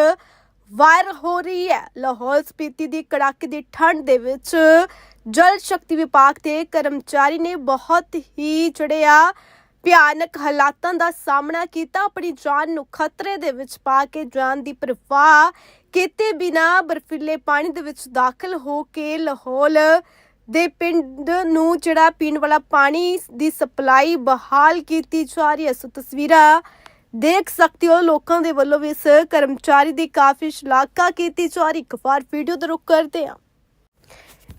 ਵਾਇਰਲ ਹੋ ਰਹੀ ਹੈ। ਲਾਹੌਰ ਸਪੀਤੀ ਦੀ ਕੜਾਕੇ ਦੀ ਠੰਡ ਦੇ ਵਿੱਚ ਜਲ ਸ਼ਕਤੀ ਵਿਭਾਗ ਦੇ ਕਰਮਚਾਰੀ ਨੇ ਬਹੁਤ ਹੀ ਚੜਿਆ ਭਿਆਨਕ ਹਾਲਾਤਾਂ ਦਾ ਸਾਹਮਣਾ ਕੀਤਾ। ਆਪਣੀ ਜਾਨ ਨੂੰ ਖਤਰੇ ਦੇ ਵਿੱਚ ਪਾ ਕੇ ਜਾਨ ਦੀ ਪਰਵਾਹ ਕੀਤੇ ਬਿਨਾ ਬਰਫੀਲੇ ਪਾਣੀ ਦੇ ਵਿੱਚ ਦਾਖਲ ਹੋ ਕੇ ਲਾਹੌਲ ਦੇ ਪਿੰਡ ਨੂੰ ਜਿਹੜਾ ਪੀਣ ਵਾਲਾ ਪਾਣੀ ਦੀ ਸਪਲਾਈ ਬਹਾਲ ਕੀਤੀ ਜਾ ਰਹੀ ਹੈ। ਸੋ ਤਸਵੀਰਾਂ ਦੇਖ ਸਕਦੇ ਹੋ ਲੋਕਾਂ ਦੇ ਵੱਲੋਂ ਵੀ ਇਸ ਕਰਮਚਾਰੀ ਦੀ ਕਾਫੀ ਸ਼ਲਾਘਾ ਕੀਤੀ ਜਾ ਰਹੀ। ਇੱਕ ਵਾਰ ਵੀਡੀਓ ਦਾ ਰੁਕ ਕਰਦੇ ਹਾਂ।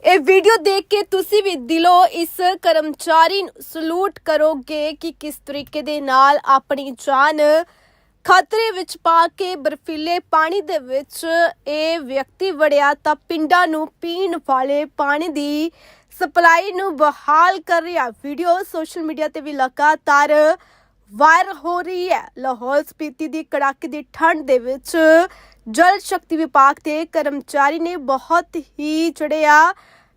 ਇਹ ਵੀਡੀਓ ਦੇਖ ਕੇ ਤੁਸੀਂ ਵੀ ਦਿਲੋਂ ਇਸ ਕਰਮਚਾਰੀ ਨੂੰ ਸਲੂਟ ਕਰੋਗੇ ਕਿ ਕਿਸ ਤਰੀਕੇ ਦੇ ਨਾਲ ਆਪਣੀ ਜਾਨ ਖਤਰੇ ਵਿੱਚ ਪਾ ਕੇ ਬਰਫੀਲੇ ਪਾਣੀ ਦੇ ਵਿੱਚ ਇਹ ਵਿਅਕਤੀ ਵੜਿਆ ਤਾਂ ਪਿੰਡਾਂ ਨੂੰ ਪੀਣ ਵਾਲੇ ਪਾਣੀ ਦੀ ਸਪਲਾਈ ਨੂੰ ਬਹਾਲ ਕਰ ਰਿਹਾ। ਵੀਡੀਓ ਸੋਸ਼ਲ ਮੀਡੀਆ ਤੇ ਵੀ ਲਗਾਤਾਰ ਵਾਇਰਲ ਹੋ ਰਹੀ ਹੈ। ਲਾਹੌਰ ਸਪੀਤੀ ਦੀ ਕੜਾਕੇ ਦੀ ਠੰਡ ਦੇ ਵਿੱਚ ਜਲ ਸ਼ਕਤੀ ਵਿਭਾਗ ਦੇ ਕਰਮਚਾਰੀ ਨੇ ਬਹੁਤ ਹੀ ਚੜਿਆ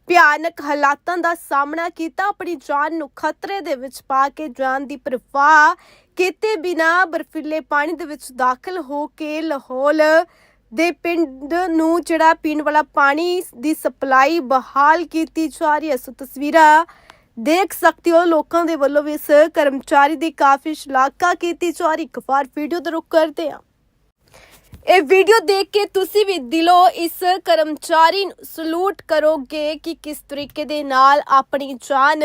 ਭਿਆਨਕ ਹਾਲਾਤਾਂ ਦਾ ਸਾਹਮਣਾ ਕੀਤਾ। ਆਪਣੀ ਜਾਨ ਨੂੰ ਖਤਰੇ ਦੇ ਵਿੱਚ ਪਾ ਕੇ ਜਾਨ ਦੀ ਪਰਵਾਹ ਕੀਤੇ ਬਿਨਾ ਬਰਫੀਲੇ ਪਾਣੀ ਦੇ ਵਿੱਚ ਦਾਖਲ ਹੋ ਕੇ ਲਾਹੌਲ ਦੇ ਪਿੰਡ ਨੂੰ ਜਿਹੜਾ ਪੀਣ ਵਾਲਾ ਪਾਣੀ ਦੀ ਸਪਲਾਈ ਬਹਾਲ ਕੀਤੀ ਜਾ ਰਹੀ ਹੈ। ਸੋ ਤਸਵੀਰਾਂ ਦੇਖ ਸਕਦੇ ਹੋ ਲੋਕਾਂ ਦੇ ਵੱਲੋਂ ਵੀ ਇਸ ਕਰਮਚਾਰੀ ਦੀ ਕਾਫੀ ਸ਼ਲਾਘਾ ਕੀਤੀ ਜਾ ਰਹੀ। ਇੱਕ ਵਾਰ ਵੀਡੀਓ ਦਾ ਰੁਕ ਕਰਦੇ ਹਾਂ। ਇਹ ਵੀਡੀਓ ਦੇਖ ਕੇ ਤੁਸੀਂ ਵੀ ਦਿਲੋਂ ਇਸ ਕਰਮਚਾਰੀ ਨੂੰ ਸਲੂਟ ਕਰੋਗੇ ਕਿ ਕਿਸ ਤਰੀਕੇ ਦੇ ਨਾਲ ਆਪਣੀ ਜਾਨ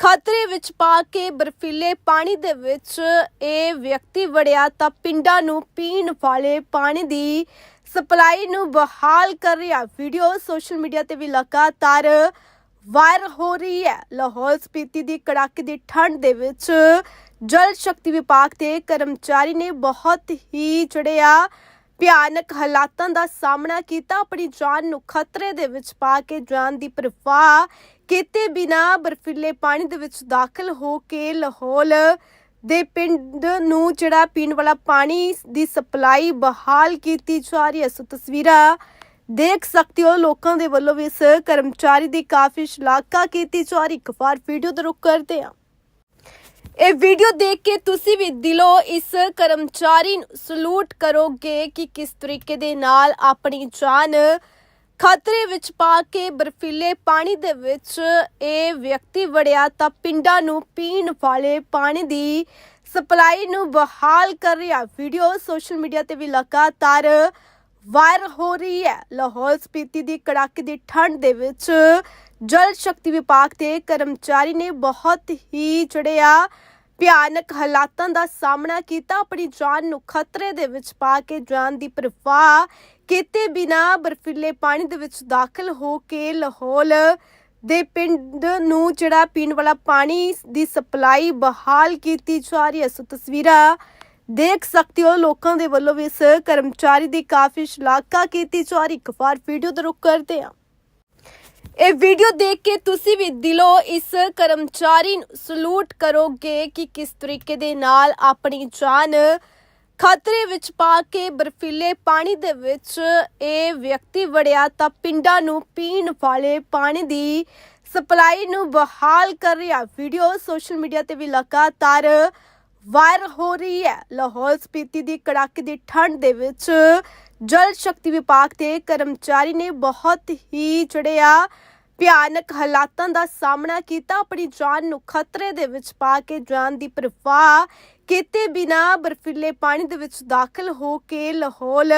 ਖਤਰੇ ਵਿੱਚ ਪਾ ਕੇ ਬਰਫੀਲੇ ਪਾਣੀ ਦੇ ਵਿੱਚ ਇਹ ਵਿਅਕਤੀ ਵੜਿਆ ਤਾਂ ਪਿੰਡਾਂ ਨੂੰ ਪੀਣ ਵਾਲੇ ਪਾਣੀ ਦੀ ਸਪਲਾਈ ਨੂੰ ਬਹਾਲ ਕਰ ਰਿਹਾ। ਵੀਡੀਓ ਸੋਸ਼ਲ ਮੀਡੀਆ ਤੇ ਵੀ ਲਗਾਤਾਰ ਵਾਇਰਲ ਹੋ ਰਹੀ ਹੈ। ਲਾਹੌਰ ਸਪੀਤੀ ਦੀ ਕੜਾਕੇ ਦੀ ਠੰਡ ਦੇ ਵਿੱਚ ਜਲ ਸ਼ਕਤੀ ਵਿਭਾਗ ਦੇ ਕਰਮਚਾਰੀ ਨੇ ਬਹੁਤ ਹੀ ਜੜਿਆ ਭਿਆਨਕ ਹਾਲਾਤਾਂ ਦਾ ਸਾਹਮਣਾ ਕੀਤਾ। ਆਪਣੀ ਜਾਨ ਨੂੰ ਖਤਰੇ ਦੇ ਵਿੱਚ ਪਾ ਕੇ ਜਾਨ ਦੀ ਪਰਵਾਹ ਕੀਤੇ ਬਿਨਾ ਬਰਫੀਲੇ ਪਾਣੀ ਦੇ ਵਿੱਚ ਦਾਖਲ ਹੋ ਕੇ ਲਾਹੌਲ ਦੇ ਪਿੰਡ ਨੂੰ ਜਿਹੜਾ ਪੀਣ ਵਾਲਾ ਪਾਣੀ ਦੀ ਸਪਲਾਈ ਬਹਾਲ ਕੀਤੀ ਜਾ ਰਹੀ ਹੈ। ਸੋ ਤਸਵੀਰਾਂ ਦੇਖ ਸਕਦੇ ਹੋ ਲੋਕਾਂ ਦੇ ਵੱਲੋਂ ਵੀ ਇਸ ਕਰਮਚਾਰੀ ਦੀ ਕਾਫੀ ਸ਼ਲਾਘਾ ਕੀਤੀ ਜਾ ਰਹੀ। ਇੱਕ ਵਾਰ ਵੀਡੀਓ ਦਾ ਰੁਕ ਕਰਦੇ ਹਾਂ। ਇਹ ਵੀਡੀਓ ਦੇਖ ਕੇ ਤੁਸੀਂ ਵੀ ਦਿਲੋਂ ਇਸ ਕਰਮਚਾਰੀ ਨੂੰ ਸਲੂਟ ਕਰੋਗੇ ਕਿ ਕਿਸ ਤਰੀਕੇ ਦੇ ਨਾਲ ਆਪਣੀ ਜਾਨ ਖਤਰੇ ਵਿੱਚ ਪਾ ਕੇ ਬਰਫੀਲੇ ਪਾਣੀ ਦੇ ਵਿੱਚ ਇਹ ਵਿਅਕਤੀ ਵੜਿਆ ਤਾਂ ਪਿੰਡਾਂ ਨੂੰ ਪੀਣ ਵਾਲੇ ਪਾਣੀ ਦੀ ਸਪਲਾਈ ਨੂੰ ਬਹਾਲ ਕਰ ਰਿਹਾ। ਵੀਡੀਓ ਸੋਸ਼ਲ ਮੀਡੀਆ ਤੇ ਵੀ ਲਗਾਤਾਰ ਵਾਇਰਲ ਹੋ ਰਹੀ ਹੈ। ਲਾਹੌਰ ਸਪੀਤੀ ਦੀ ਕੜਾਕੇ ਦੀ ਠੰਡ ਦੇ ਵਿੱਚ ਜਲ ਸ਼ਕਤੀ ਵਿਭਾਗ ਦੇ ਕਰਮਚਾਰੀ ਨੇ ਬਹੁਤ ਹੀ ਜੜਿਆ ਭਿਆਨਕ ਹਾਲਾਤਾਂ ਦਾ ਸਾਹਮਣਾ ਕੀਤਾ। ਆਪਣੀ ਜਾਨ ਨੂੰ ਖਤਰੇ ਦੇ ਵਿੱਚ ਪਾ ਕੇ ਜਾਨ ਦੀ ਪਰਵਾਹ ਕੀਤੇ ਬਿਨਾ ਬਰਫੀਲੇ ਪਾਣੀ ਦੇ ਵਿੱਚ ਦਾਖਲ ਹੋ ਕੇ ਲਾਹੌਲ ਦੇ ਪਿੰਡ ਨੂੰ ਜਿਹੜਾ ਪੀਣ ਵਾਲਾ ਪਾਣੀ ਦੀ ਸਪਲਾਈ ਬਹਾਲ ਕੀਤੀ ਜਾ ਰਹੀ ਹੈ। ਸੋ ਤਸਵੀਰਾਂ ਦੇਖ ਸਕਦੇ ਹੋ ਲੋਕਾਂ ਦੇ ਵੱਲੋਂ ਵੀ ਇਸ ਕਰਮਚਾਰੀ ਦੀ ਕਾਫੀ ਸ਼ਲਾਘਾ ਕੀਤੀ ਜਾ ਰਹੀ। ਇੱਕ ਵਾਰ ਵੀਡੀਓ ਦਾ ਰੁਕ ਕਰਦੇ ਹਾਂ। ਇਹ ਵੀਡੀਓ ਦੇਖ ਕੇ ਤੁਸੀਂ ਵੀ ਦਿਲੋਂ ਇਸ ਕਰਮਚਾਰੀ ਨੂੰ ਸਲੂਟ ਕਰੋਗੇ ਕਿ ਕਿਸ ਤਰੀਕੇ ਦੇ ਨਾਲ ਆਪਣੀ ਜਾਨ ਖਤਰੇ ਵਿੱਚ ਪਾ ਕੇ ਬਰਫੀਲੇ ਪਾਣੀ ਦੇ ਵਿੱਚ ਇਹ ਵਿਅਕਤੀ ਵੜਿਆ ਤਾਂ ਪਿੰਡਾਂ ਨੂੰ ਪੀਣ ਵਾਲੇ ਪਾਣੀ ਦੀ ਸਪਲਾਈ ਨੂੰ ਬਹਾਲ ਕਰ ਰਿਹਾ। ਵੀਡੀਓ ਸੋਸ਼ਲ ਮੀਡੀਆ ਤੇ ਵੀ ਲਗਾਤਾਰ ਵਾਇਰਲ ਹੋ ਰਹੀ ਹੈ। ਲਾਹੌਰ ਸਪੀਤੀ ਦੀ ਕੜਾਕੇ ਦੀ ਠੰਡ ਦੇ ਵਿੱਚ ਜਲ ਸ਼ਕਤੀ ਵਿਭਾਗ ਦੇ ਕਰਮਚਾਰੀ ਨੇ ਬਹੁਤ ਹੀ ਜੜਿਆ ਭਿਆਨਕ ਹਾਲਾਤਾਂ ਦਾ ਸਾਹਮਣਾ ਕੀਤਾ। ਆਪਣੀ ਜਾਨ ਨੂੰ ਖਤਰੇ ਦੇ ਵਿੱਚ ਪਾ ਕੇ ਜਾਨ ਦੀ ਪਰਵਾਹ ਕੀਤੇ ਬਿਨਾ ਬਰਫੀਲੇ ਪਾਣੀ ਦੇ ਵਿੱਚ ਦਾਖਲ ਹੋ ਕੇ ਲਾਹੌਲ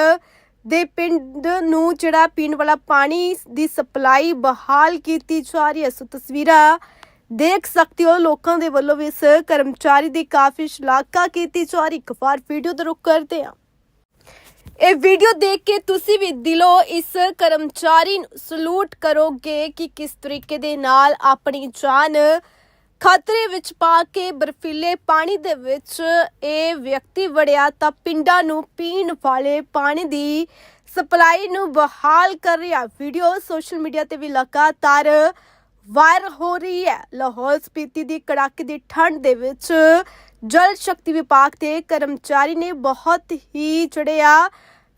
ਦੇ ਪਿੰਡ ਨੂੰ ਜਿਹੜਾ ਪੀਣ ਵਾਲਾ ਪਾਣੀ ਦੀ ਸਪਲਾਈ ਬਹਾਲ ਕੀਤੀ ਜਾ ਰਹੀ ਹੈ। ਸੋ ਤਸਵੀਰਾਂ ਦੇਖ ਸਕਦੇ ਹੋ ਲੋਕਾਂ ਦੇ ਵੱਲੋਂ ਵੀ ਇਸ ਕਰਮਚਾਰੀ ਦੀ ਕਾਫੀ ਸ਼ਲਾਘਾ ਕੀਤੀ ਜਾ ਰਹੀ। ਇੱਕ ਵਾਰ ਵੀਡੀਓ ਦਾ ਰੁਕ ਕਰਦੇ ਹਾਂ। ਇਹ ਵੀਡੀਓ ਦੇਖ ਕੇ ਤੁਸੀਂ ਵੀ ਦਿਲੋਂ ਇਸ ਕਰਮਚਾਰੀ ਨੂੰ ਸਲੂਟ ਕਰੋਗੇ ਕਿ ਕਿਸ ਤਰੀਕੇ ਦੇ ਨਾਲ ਆਪਣੀ ਜਾਨ ਖਤਰੇ ਵਿੱਚ ਪਾ ਕੇ ਬਰਫੀਲੇ ਪਾਣੀ ਦੇ ਵਿੱਚ ਇਹ ਵਿਅਕਤੀ ਵੜਿਆ ਤਾਂ ਪਿੰਡਾਂ ਨੂੰ ਪੀਣ ਵਾਲੇ ਪਾਣੀ ਦੀ ਸਪਲਾਈ ਨੂੰ ਬਹਾਲ ਕਰ ਰਿਹਾ। ਵੀਡੀਓ ਸੋਸ਼ਲ ਮੀਡੀਆ ਤੇ ਵੀ ਲਗਾਤਾਰ ਵਾਇਰਲ ਹੋ ਰਹੀ ਹੈ। ਲਾਹੌਰ ਸਪੀਤੀ ਦੀ ਕੜਾਕੇ ਦੀ ਠੰਡ ਦੇ ਵਿੱਚ ਜਲ ਸ਼ਕਤੀ ਵਿਭਾਗ ਦੇ ਕਰਮਚਾਰੀ ਨੇ ਬਹੁਤ ਹੀ ਜੜਿਆ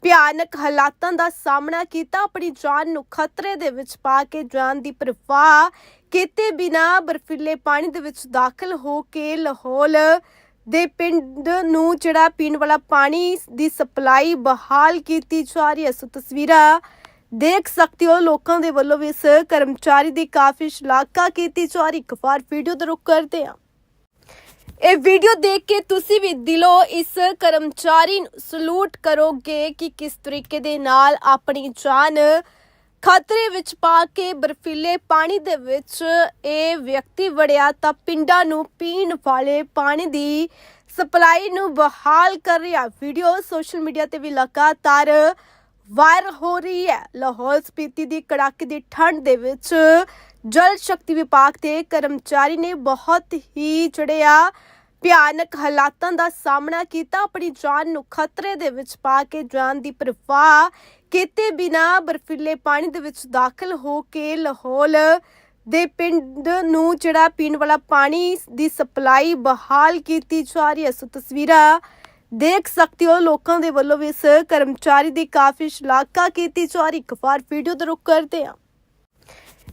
ਭਿਆਨਕ ਹਾਲਾਤਾਂ ਦਾ ਸਾਹਮਣਾ ਕੀਤਾ। ਆਪਣੀ ਜਾਨ ਨੂੰ ਖਤਰੇ ਦੇ ਵਿੱਚ ਪਾ ਕੇ ਜਾਨ ਦੀ ਪਰਵਾਹ ਕੀਤੇ ਬਿਨਾ ਬਰਫੀਲੇ ਪਾਣੀ ਦੇ ਵਿੱਚ ਦਾਖਲ ਹੋ ਕੇ ਲਾਹੌਲ ਦੇ ਪਿੰਡ ਨੂੰ ਜਿਹੜਾ ਪੀਣ ਵਾਲਾ ਪਾਣੀ ਦੀ ਸਪਲਾਈ ਬਹਾਲ ਕੀਤੀ ਜਾ ਰਹੀ ਹੈ। ਸੋ ਤਸਵੀਰਾਂ ਦੇਖ ਸਕਦੇ ਹੋ ਲੋਕਾਂ ਦੇ ਵੱਲੋਂ ਵੀ ਇਸ ਕਰਮਚਾਰੀ ਦੀ ਕਾਫੀ ਸ਼ਲਾਘਾ ਕੀਤੀ ਜਾ ਰਹੀ। ਇੱਕ ਵਾਰ ਵੀਡੀਓ ਦਾ ਰੁਕ ਕਰਦੇ ਹਾਂ। ਇਹ ਵੀਡੀਓ ਦੇਖ ਕੇ ਤੁਸੀਂ ਵੀ ਦਿਲੋਂ ਇਸ ਕਰਮਚਾਰੀ ਨੂੰ ਸਲੂਟ ਕਰੋਗੇ ਕਿ ਕਿਸ ਤਰੀਕੇ ਦੇ ਨਾਲ ਆਪਣੀ ਜਾਨ ਖਤਰੇ ਵਿੱਚ ਪਾ ਕੇ ਬਰਫੀਲੇ ਪਾਣੀ ਦੇ ਵਿੱਚ ਇਹ ਵਿਅਕਤੀ ਵੜਿਆ ਤਾਂ ਪਿੰਡਾਂ ਨੂੰ ਪੀਣ ਵਾਲੇ ਪਾਣੀ ਦੀ ਸਪਲਾਈ ਨੂੰ ਬਹਾਲ ਕਰ ਰਿਹਾ। ਵੀਡੀਓ ਸੋਸ਼ਲ ਮੀਡੀਆ ਤੇ ਵੀ ਲਗਾਤਾਰ ਵਾਇਰਲ ਹੋ ਰਹੀ ਹੈ। ਲਾਹੌਰ ਸਪੀਤੀ ਦੀ ਕੜਾਕੇ ਦੀ ਠੰਡ ਦੇ ਵਿੱਚ ਜਲ ਸ਼ਕਤੀ ਵਿਭਾਗ ਦੇ ਕਰਮਚਾਰੀ ਨੇ ਬਹੁਤ ਹੀ ਜੜਿਆ ਭਿਆਨਕ ਹਾਲਾਤਾਂ ਦਾ ਸਾਹਮਣਾ ਕੀਤਾ। ਆਪਣੀ ਜਾਨ ਨੂੰ ਖਤਰੇ ਦੇ ਵਿੱਚ ਪਾ ਕੇ ਜਾਨ ਦੀ ਪਰਵਾਹ ਕੀਤੇ ਬਿਨਾ ਬਰਫੀਲੇ ਪਾਣੀ ਦੇ ਵਿੱਚ ਦਾਖਲ ਹੋ ਕੇ ਲਾਹੌਲ ਦੇ ਪਿੰਡ ਨੂੰ ਜਿਹੜਾ ਪੀਣ ਵਾਲਾ ਪਾਣੀ ਦੀ ਸਪਲਾਈ ਬਹਾਲ ਕੀਤੀ ਜਾ ਰਹੀ ਹੈ। ਸੋ ਤਸਵੀਰਾਂ ਦੇਖ ਸਕਦੇ ਹੋ ਲੋਕਾਂ ਦੇ ਵੱਲੋਂ ਵੀ ਇਸ ਕਰਮਚਾਰੀ ਦੀ ਕਾਫੀ ਸ਼ਲਾਘਾ ਕੀਤੀ ਜਾ ਰਹੀ। ਇੱਕ ਵਾਰ ਵੀਡੀਓ ਦਾ ਰੁਕ ਕਰਦੇ ਹਾਂ।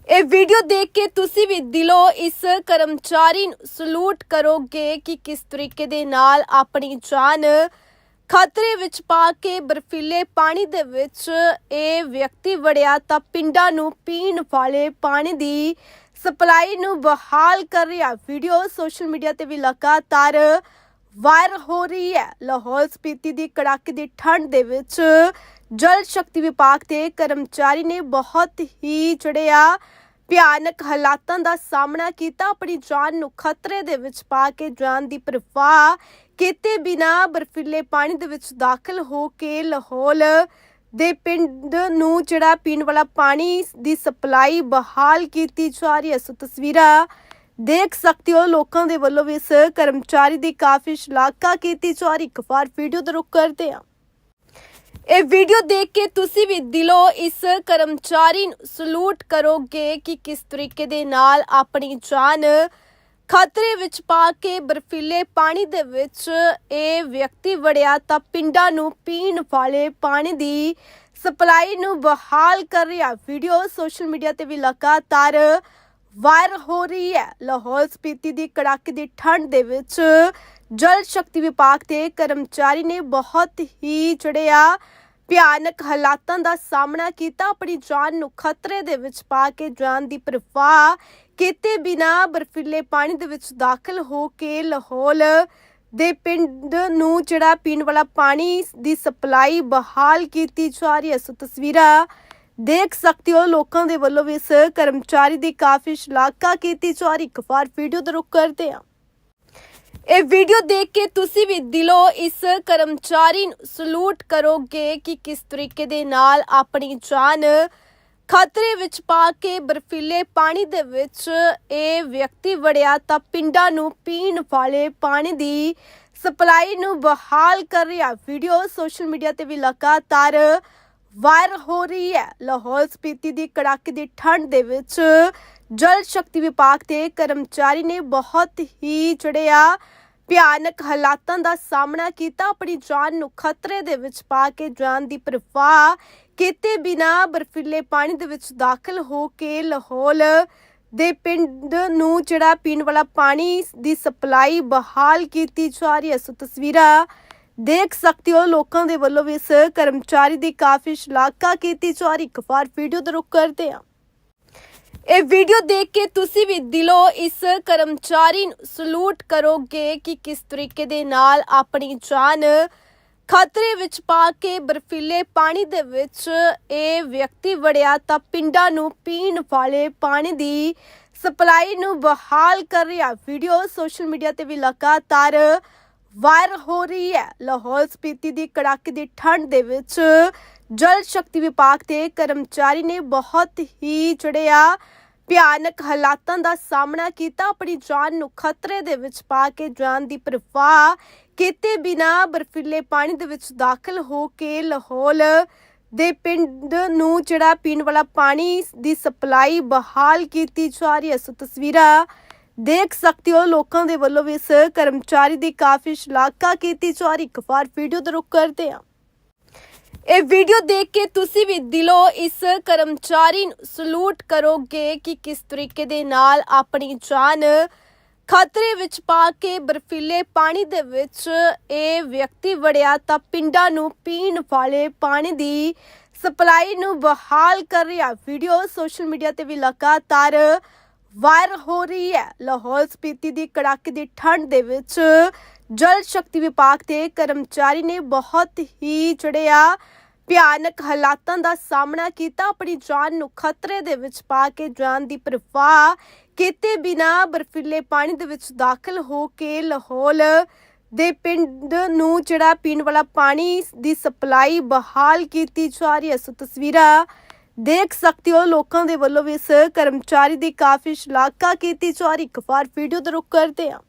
ਇਹ ਵੀਡੀਓ ਦੇਖ ਕੇ ਤੁਸੀਂ ਵੀ ਦਿਲੋਂ ਇਸ ਕਰਮਚਾਰੀ ਨੂੰ ਸਲੂਟ ਕਰੋਗੇ ਕਿ ਕਿਸ ਤਰੀਕੇ ਦੇ ਨਾਲ ਆਪਣੀ ਜਾਨ ਖਤਰੇ ਵਿੱਚ ਪਾ ਕੇ ਬਰਫੀਲੇ ਪਾਣੀ ਦੇ ਵਿੱਚ ਇਹ ਵਿਅਕਤੀ ਵੜਿਆ ਤਾਂ ਪਿੰਡਾਂ ਨੂੰ ਪੀਣ ਵਾਲੇ ਪਾਣੀ ਦੀ ਸਪਲਾਈ ਨੂੰ ਬਹਾਲ ਕਰ ਰਿਹਾ। ਵੀਡੀਓ ਸੋਸ਼ਲ ਮੀਡੀਆ ਤੇ ਵੀ ਲਗਾਤਾਰ ਵਾਇਰਲ ਹੋ ਰਹੀ ਹੈ। ਲਾਹੌਰ ਸਪੀਤੀ ਦੀ ਕੜਾਕੇ ਦੀ ਠੰਡ ਦੇ ਵਿੱਚ ਜਲ ਸ਼ਕਤੀ ਵਿਭਾਗ ਦੇ ਕਰਮਚਾਰੀ ਨੇ ਬਹੁਤ ਹੀ ਜੜਿਆ ਭਿਆਨਕ ਹਾਲਾਤਾਂ ਦਾ ਸਾਹਮਣਾ ਕੀਤਾ। ਆਪਣੀ ਜਾਨ ਨੂੰ ਖਤਰੇ ਦੇ ਵਿੱਚ ਪਾ ਕੇ ਜਾਨ ਦੀ ਪਰਵਾਹ ਕੀਤੇ ਬਿਨਾ ਬਰਫੀਲੇ ਪਾਣੀ ਦੇ ਵਿੱਚ ਦਾਖਲ ਹੋ ਕੇ ਲਾਹੌਲ ਦੇ ਪਿੰਡ ਨੂੰ ਜਿਹੜਾ ਪੀਣ ਵਾਲਾ ਪਾਣੀ ਦੀ ਸਪਲਾਈ ਬਹਾਲ ਕੀਤੀ ਜਾ ਰਹੀ ਹੈ। ਸੋ ਤਸਵੀਰਾਂ ਦੇਖ ਸਕਦੇ ਹੋ ਲੋਕਾਂ ਦੇ ਵੱਲੋਂ ਵੀ ਇਸ ਕਰਮਚਾਰੀ ਦੀ ਕਾਫੀ ਸ਼ਲਾਘਾ ਕੀਤੀ ਜਾ ਰਹੀ। ਇੱਕ ਵਾਰ ਵੀਡੀਓ ਦਾ ਰੁਕ ਕਰਦੇ ਹਾਂ। ਇਹ ਵੀਡੀਓ ਦੇਖ ਕੇ ਤੁਸੀਂ ਵੀ ਦਿਲੋਂ ਇਸ ਕਰਮਚਾਰੀ ਨੂੰ ਸਲੂਟ ਕਰੋਗੇ ਕਿ ਕਿਸ ਤਰੀਕੇ ਦੇ ਨਾਲ ਆਪਣੀ ਜਾਨ ਖਤਰੇ ਵਿੱਚ ਪਾ ਕੇ ਬਰਫੀਲੇ ਪਾਣੀ ਦੇ ਵਿੱਚ ਇਹ ਵਿਅਕਤੀ ਵੜਿਆ ਤਾਂ ਪਿੰਡਾਂ ਨੂੰ ਪੀਣ ਵਾਲੇ ਪਾਣੀ ਦੀ ਸਪਲਾਈ ਨੂੰ ਬਹਾਲ ਕਰ ਰਿਹਾ। ਵੀਡੀਓ ਸੋਸ਼ਲ ਮੀਡੀਆ ਤੇ ਵੀ ਲਗਾਤਾਰ ਵਾਇਰਲ ਹੋ ਰਹੀ ਹੈ। ਲਾਹੌਰ ਸਪੀਤੀ ਦੀ ਕੜਾਕੇ ਦੀ ਠੰਡ ਦੇ ਵਿੱਚ ਜਲ ਸ਼ਕਤੀ ਵਿਭਾਗ ਦੇ ਕਰਮਚਾਰੀ ਨੇ ਬਹੁਤ ਹੀ ਜੜਿਆ ਭਿਆਨਕ ਹਾਲਾਤਾਂ ਦਾ ਸਾਹਮਣਾ ਕੀਤਾ। ਆਪਣੀ ਜਾਨ ਨੂੰ ਖਤਰੇ ਦੇ ਵਿੱਚ ਪਾ ਕੇ ਜਾਨ ਦੀ ਪਰਵਾਹ ਕੀਤੇ ਬਿਨਾ ਬਰਫੀਲੇ ਪਾਣੀ ਦੇ ਵਿੱਚ ਦਾਖਲ ਹੋ ਕੇ ਲਾਹੌਰ ਦੇ ਪਿੰਡ ਨੂੰ ਜਿਹੜਾ ਪੀਣ ਵਾਲਾ ਪਾਣੀ ਦੀ ਸਪਲਾਈ ਬਹਾਲ ਕੀਤੀ ਜਾ ਰਹੀ ਹੈ। ਸੋ ਤਸਵੀਰਾਂ ਦੇਖ ਸਕਦੇ ਹੋ ਲੋਕਾਂ ਦੇ ਵੱਲੋਂ ਇਸ ਕਰਮਚਾਰੀ ਦੀ ਕਾਫੀ ਸ਼ਲਾਘਾ ਕੀਤੀ ਜਾ ਰਹੀ। ਇੱਕ ਵਾਰ ਵੀਡੀਓ ਦਾ ਰੁਕ ਕਰਦੇ ਹਾਂ। ਇਹ ਵੀਡੀਓ ਦੇਖ ਕੇ ਤੁਸੀਂ ਵੀ ਦਿਲੋਂ ਇਸ ਕਰਮਚਾਰੀ ਨੂੰ ਸਲੂਟ ਕਰੋਗੇ ਕਿ ਕਿਸ ਤਰੀਕੇ ਦੇ ਨਾਲ ਆਪਣੀ ਜਾਨ ਖਤਰੇ ਵਿੱਚ ਪਾ ਕੇ ਬਰਫੀਲੇ ਪਾਣੀ ਦੇ ਵਿੱਚ ਇਹ ਵਿਅਕਤੀ ਵੜਿਆ ਤਾਂ ਪਿੰਡਾਂ ਨੂੰ ਪੀਣ ਵਾਲੇ ਪਾਣੀ ਦੀ ਸਪਲਾਈ ਨੂੰ ਬਹਾਲ ਕਰ ਰਿਹਾ। ਵੀਡੀਓ ਸੋਸ਼ਲ ਮੀਡੀਆ ਤੇ ਵੀ ਲਗਾਤਾਰ ਵਾਇਰਲ ਹੋ ਰਹੀ ਹੈ। ਲਾਹੌਰ ਸਪੀਤੀ ਦੀ ਕੜਾਕੇ ਦੀ ਠੰਡ ਦੇ ਵਿੱਚ ਜਲ ਸ਼ਕਤੀ ਵਿਭਾਗ ਦੇ ਕਰਮਚਾਰੀ ਨੇ ਬਹੁਤ ਹੀ ਜੜਿਆ ਭਿਆਨਕ ਹਾਲਾਤਾਂ ਦਾ ਸਾਹਮਣਾ ਕੀਤਾ। ਆਪਣੀ ਜਾਨ ਨੂੰ ਖਤਰੇ ਦੇ ਵਿੱਚ ਪਾ ਕੇ ਜਾਨ ਦੀ ਪਰਵਾਹ ਕੀਤੇ ਬਿਨਾ ਬਰਫੀਲੇ ਪਾਣੀ ਦੇ ਵਿੱਚ ਦਾਖਲ ਹੋ ਕੇ ਲਾਹੌਲ ਦੇ ਪਿੰਡ ਨੂੰ ਜਿਹੜਾ ਪੀਣ ਵਾਲਾ ਪਾਣੀ ਦੀ ਸਪਲਾਈ ਬਹਾਲ ਕੀਤੀ ਜਾ ਰਹੀ ਹੈ। ਸੋ ਤਸਵੀਰਾਂ ਦੇਖ ਸਕਦੇ ਹੋ ਲੋਕਾਂ ਦੇ ਵੱਲੋਂ ਵੀ ਇਸ ਕਰਮਚਾਰੀ ਦੀ ਕਾਫੀ ਸ਼ਲਾਘਾ ਕੀਤੀ ਜਾ ਰਹੀ। ਇੱਕ ਵਾਰ ਵੀਡੀਓ ਦਾ ਰੁਕ ਕਰਦੇ ਹਾਂ। ਇਹ ਵੀਡੀਓ ਦੇਖ ਕੇ ਤੁਸੀਂ ਵੀ ਦਿਲੋਂ ਇਸ ਕਰਮਚਾਰੀ ਨੂੰ ਸਲੂਟ ਕਰੋਗੇ ਕਿ ਕਿਸ ਤਰੀਕੇ ਦੇ ਨਾਲ ਆਪਣੀ ਜਾਨ ਖਤਰੇ ਵਿੱਚ ਪਾ ਕੇ ਬਰਫੀਲੇ ਪਾਣੀ ਦੇ ਵਿੱਚ ਇਹ ਵਿਅਕਤੀ ਵੜਿਆ ਤਾਂ ਪਿੰਡਾਂ ਨੂੰ ਪੀਣ ਵਾਲੇ ਪਾਣੀ ਦੀ ਸਪਲਾਈ ਨੂੰ ਬਹਾਲ ਕਰ ਰਿਹਾ। ਵੀਡੀਓ ਸੋਸ਼ਲ ਮੀਡੀਆ ਤੇ ਵੀ ਲਗਾਤਾਰ ਵਾਇਰਲ ਹੋ ਰਹੀ ਹੈ। ਲਾਹੌਰ ਸਪੀਤੀ ਦੀ ਕੜਾਕੇ ਦੀ ਠੰਡ ਦੇ ਵਿੱਚ ਜਲ ਸ਼ਕਤੀ ਵਿਭਾਗ ਦੇ ਕਰਮਚਾਰੀ ਨੇ ਬਹੁਤ ਹੀ ਜੜਿਆ ਭਿਆਨਕ ਹਾਲਾਤਾਂ ਦਾ ਸਾਹਮਣਾ ਕੀਤਾ। ਆਪਣੀ ਜਾਨ ਨੂੰ ਖਤਰੇ ਦੇ ਵਿੱਚ ਪਾ ਕੇ ਜਾਨ ਦੀ ਪਰਵਾਹ ਕੀਤੇ ਬਿਨਾ ਬਰਫੀਲੇ ਪਾਣੀ ਦੇ ਵਿੱਚ ਦਾਖਲ ਹੋ ਕੇ ਲਾਹੌਲ ਦੇ ਪਿੰਡ ਨੂੰ ਜਿਹੜਾ ਪੀਣ ਵਾਲਾ ਪਾਣੀ ਦੀ ਸਪਲਾਈ ਬਹਾਲ ਕੀਤੀ ਜਾ ਰਹੀ ਹੈ। ਸੋ ਤਸਵੀਰਾਂ ਦੇਖ ਸਕਦੇ ਹੋ ਲੋਕਾਂ ਦੇ ਵੱਲੋਂ ਵੀ ਇਸ ਕਰਮਚਾਰੀ ਦੀ ਕਾਫੀ ਸ਼ਲਾਘਾ ਕੀਤੀ ਜਾ ਰਹੀ। ਇੱਕ ਵਾਰ ਵੀਡੀਓ ਦਾ ਰੁਕ ਕਰਦੇ ਹਾਂ। ਇਹ ਵੀਡੀਓ ਦੇਖ ਕੇ ਤੁਸੀਂ ਵੀ ਦਿਲੋਂ ਇਸ ਕਰਮਚਾਰੀ ਨੂੰ ਸਲੂਟ ਕਰੋਗੇ ਕਿ ਕਿਸ ਤਰੀਕੇ ਦੇ ਨਾਲ ਆਪਣੀ ਜਾਨ ਖਤਰੇ ਵਿੱਚ ਪਾ ਕੇ ਬਰਫੀਲੇ ਪਾਣੀ ਦੇ ਵਿੱਚ ਇਹ ਵਿਅਕਤੀ ਵੜਿਆ ਤਾਂ ਪਿੰਡਾਂ ਨੂੰ ਪੀਣ ਵਾਲੇ ਪਾਣੀ ਦੀ ਸਪਲਾਈ ਨੂੰ ਬਹਾਲ ਕਰ ਰਿਹਾ। ਵੀਡੀਓ ਸੋਸ਼ਲ ਮੀਡੀਆ ਤੇ ਵੀ ਲਗਾਤਾਰ ਵਾਇਰਲ ਹੋ ਰਹੀ ਹੈ। ਲਾਹੌਰ ਸਪੀਤੀ ਦੀ ਕੜਾਕੇ ਦੀ ਠੰਡ ਦੇ ਵਿੱਚ ਜਲ ਸ਼ਕਤੀ ਵਿਭਾਗ ਦੇ ਕਰਮਚਾਰੀ ਨੇ ਬਹੁਤ ਹੀ ਜੜਿਆ ਭਿਆਨਕ ਹਾਲਾਤਾਂ ਦਾ ਸਾਹਮਣਾ ਕੀਤਾ। ਆਪਣੀ ਜਾਨ ਨੂੰ ਖਤਰੇ ਦੇ ਵਿੱਚ ਪਾ ਕੇ ਜਾਨ ਦੀ ਪਰਵਾਹ ਕੀਤੇ ਬਿਨਾ ਬਰਫੀਲੇ ਪਾਣੀ ਦੇ ਵਿੱਚ ਦਾਖਲ ਹੋ ਕੇ ਲਾਹੌਲ ਦੇ ਪਿੰਡ ਨੂੰ ਜਿਹੜਾ ਪੀਣ ਵਾਲਾ ਪਾਣੀ ਦੀ ਸਪਲਾਈ ਬਹਾਲ ਕੀਤੀ ਜਾ ਰਹੀ ਹੈ। ਸੋ ਤਸਵੀਰਾਂ ਦੇਖ ਸਕਦੇ ਹੋ ਲੋਕਾਂ ਦੇ ਵੱਲੋਂ ਵੀ ਇਸ ਕਰਮਚਾਰੀ ਦੀ ਕਾਫੀ ਸ਼ਲਾਘਾ ਕੀਤੀ ਜਾ ਰਹੀ। ਇੱਕ ਵਾਰ ਵੀਡੀਓ ਦਾ ਰੁਕ ਕਰਦੇ ਹਾਂ।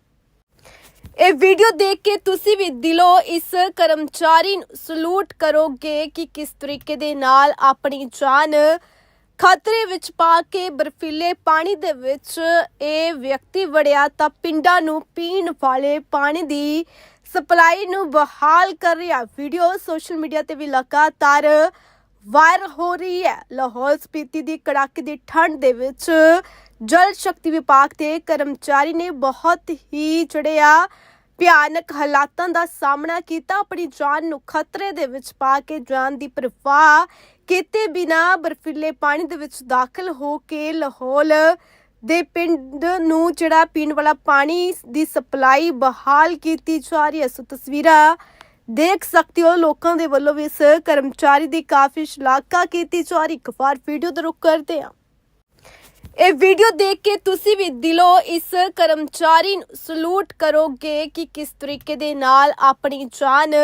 ਇਹ ਵੀਡੀਓ ਦੇਖ ਕੇ ਤੁਸੀਂ ਵੀ ਦਿਲੋਂ ਇਸ ਕਰਮਚਾਰੀ ਨੂੰ ਸਲੂਟ ਕਰੋਗੇ ਕਿ ਕਿਸ ਤਰੀਕੇ ਦੇ ਨਾਲ ਆਪਣੀ ਜਾਨ ਖਤਰੇ ਵਿੱਚ ਪਾ ਕੇ ਬਰਫੀਲੇ ਪਾਣੀ ਦੇ ਵਿੱਚ ਇਹ ਵਿਅਕਤੀ ਵੜਿਆ ਤਾਂ ਪਿੰਡਾਂ ਨੂੰ ਪੀਣ ਵਾਲੇ ਪਾਣੀ ਦੀ ਸਪਲਾਈ ਨੂੰ ਬਹਾਲ ਕਰ ਰਿਹਾ। ਵੀਡੀਓ ਸੋਸ਼ਲ ਮੀਡੀਆ ਤੇ ਵੀ ਲਗਾਤਾਰ ਵਾਇਰਲ ਹੋ ਰਹੀ ਹੈ। ਲਾਹੌਰ ਸਪੀਤੀ ਦੀ ਕੜਾਕੇ ਦੀ ਠੰਡ ਦੇ ਵਿੱਚ ਜਲ ਸ਼ਕਤੀ ਵਿਭਾਗ ਦੇ ਕਰਮਚਾਰੀ ਨੇ ਬਹੁਤ ਹੀ ਜੜਿਆ ਭਿਆਨਕ ਹਾਲਾਤਾਂ ਦਾ ਸਾਹਮਣਾ ਕੀਤਾ। ਆਪਣੀ ਜਾਨ ਨੂੰ ਖਤਰੇ ਦੇ ਵਿੱਚ ਪਾ ਕੇ ਜਾਨ ਦੀ ਪਰਵਾਹ ਕੀਤੇ ਬਿਨਾ ਬਰਫੀਲੇ ਪਾਣੀ ਦੇ ਵਿੱਚ ਦਾਖਲ ਹੋ ਕੇ ਲਾਹੌਰ ਦੇ ਪਿੰਡ ਨੂੰ ਜਿਹੜਾ ਪੀਣ ਵਾਲਾ ਪਾਣੀ ਦੀ ਸਪਲਾਈ ਬਹਾਲ ਕੀਤੀ ਜਾ ਰਹੀ ਹੈ। ਸੋ ਤਸਵੀਰਾਂ ਦੇਖ ਸਕਦੇ ਹੋ ਲੋਕਾਂ ਦੇ ਵੱਲੋਂ ਵੀ ਇਸ ਕਰਮਚਾਰੀ ਦੀ ਕਾਫੀ ਸ਼ਲਾਘਾ ਕੀਤੀ ਜਾ ਰਹੀ। ਇੱਕ ਵਾਰ ਵੀਡੀਓ ਦਾ ਰੁਕ ਕਰਦੇ ਹਾਂ। ਇਹ ਵੀਡੀਓ ਦੇਖ ਕੇ ਤੁਸੀਂ ਵੀ ਦਿਲੋਂ ਇਸ ਕਰਮਚਾਰੀ ਨੂੰ ਸਲੂਟ ਕਰੋਗੇ ਕਿ ਕਿਸ ਤਰੀਕੇ ਦੇ ਨਾਲ ਆਪਣੀ ਜਾਨ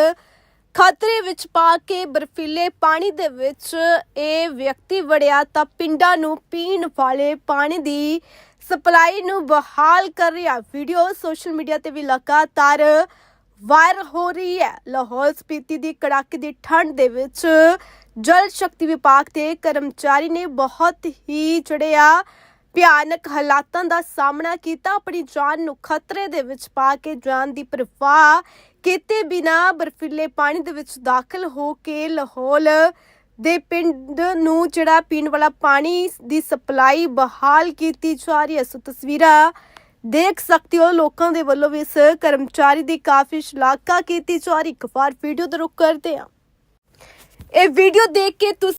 ਖਤਰੇ ਵਿੱਚ ਪਾ ਕੇ ਬਰਫੀਲੇ ਪਾਣੀ ਦੇ ਵਿੱਚ ਇਹ ਵਿਅਕਤੀ ਵੜਿਆ ਤਾਂ ਪਿੰਡਾਂ ਨੂੰ ਪੀਣ ਵਾਲੇ ਪਾਣੀ ਦੀ ਸਪਲਾਈ ਨੂੰ ਬਹਾਲ ਕਰ ਰਿਹਾ। ਵੀਡੀਓ ਸੋਸ਼ਲ ਮੀਡੀਆ ਤੇ ਵੀ ਲਗਾਤਾਰ ਵਾਇਰਲ ਹੋ ਰਹੀ ਹੈ। ਲਾਹੌਰ ਸਪੀਤੀ ਦੀ ਕੜਾਕੇ ਦੀ ਠੰਡ ਦੇ ਵਿੱਚ ਜਲ ਸ਼ਕਤੀ ਵਿਭਾਗ ਦੇ ਕਰਮਚਾਰੀ ਨੇ ਬਹੁਤ ਹੀ ਚੜਿਆ ਭਿਆਨਕ ਹਾਲਾਤਾਂ ਦਾ ਸਾਹਮਣਾ ਕੀਤਾ। ਆਪਣੀ ਜਾਨ ਨੂੰ ਖਤਰੇ ਦੇ ਵਿੱਚ ਪਾ ਕੇ ਜਾਨ ਦੀ ਪਰਵਾਹ ਕੀਤੇ ਬਿਨਾ ਬਰਫੀਲੇ ਪਾਣੀ ਦੇ ਵਿੱਚ ਦਾਖਲ ਹੋ ਕੇ ਲਾਹੌਲ ਦੇ ਪਿੰਡ ਨੂੰ ਜਿਹੜਾ ਪੀਣ ਵਾਲਾ ਪਾਣੀ ਦੀ ਸਪਲਾਈ ਬਹਾਲ ਕੀਤੀ ਜਾ ਰਹੀ ਹੈ। ਸੋ ਤਸਵੀਰਾਂ ਦੇਖ ਸਕਦੇ ਹੋ ਲੋਕਾਂ ਦੇ ਵੱਲੋਂ ਵੀ ਇਸ ਕਰਮਚਾਰੀ ਦੀ ਕਾਫੀ ਸ਼ਲਾਘਾ ਕੀਤੀ ਜਾ ਰਹੀ ਇੱਕ ਵਾਰ ਵੀਡੀਓ ਦਾ ਰੁਕ ਕਰਦੇ ਹਾਂ। ਇਹ ਵੀਡੀਓ ਦੇਖ ਕੇ ਤੁਸੀਂ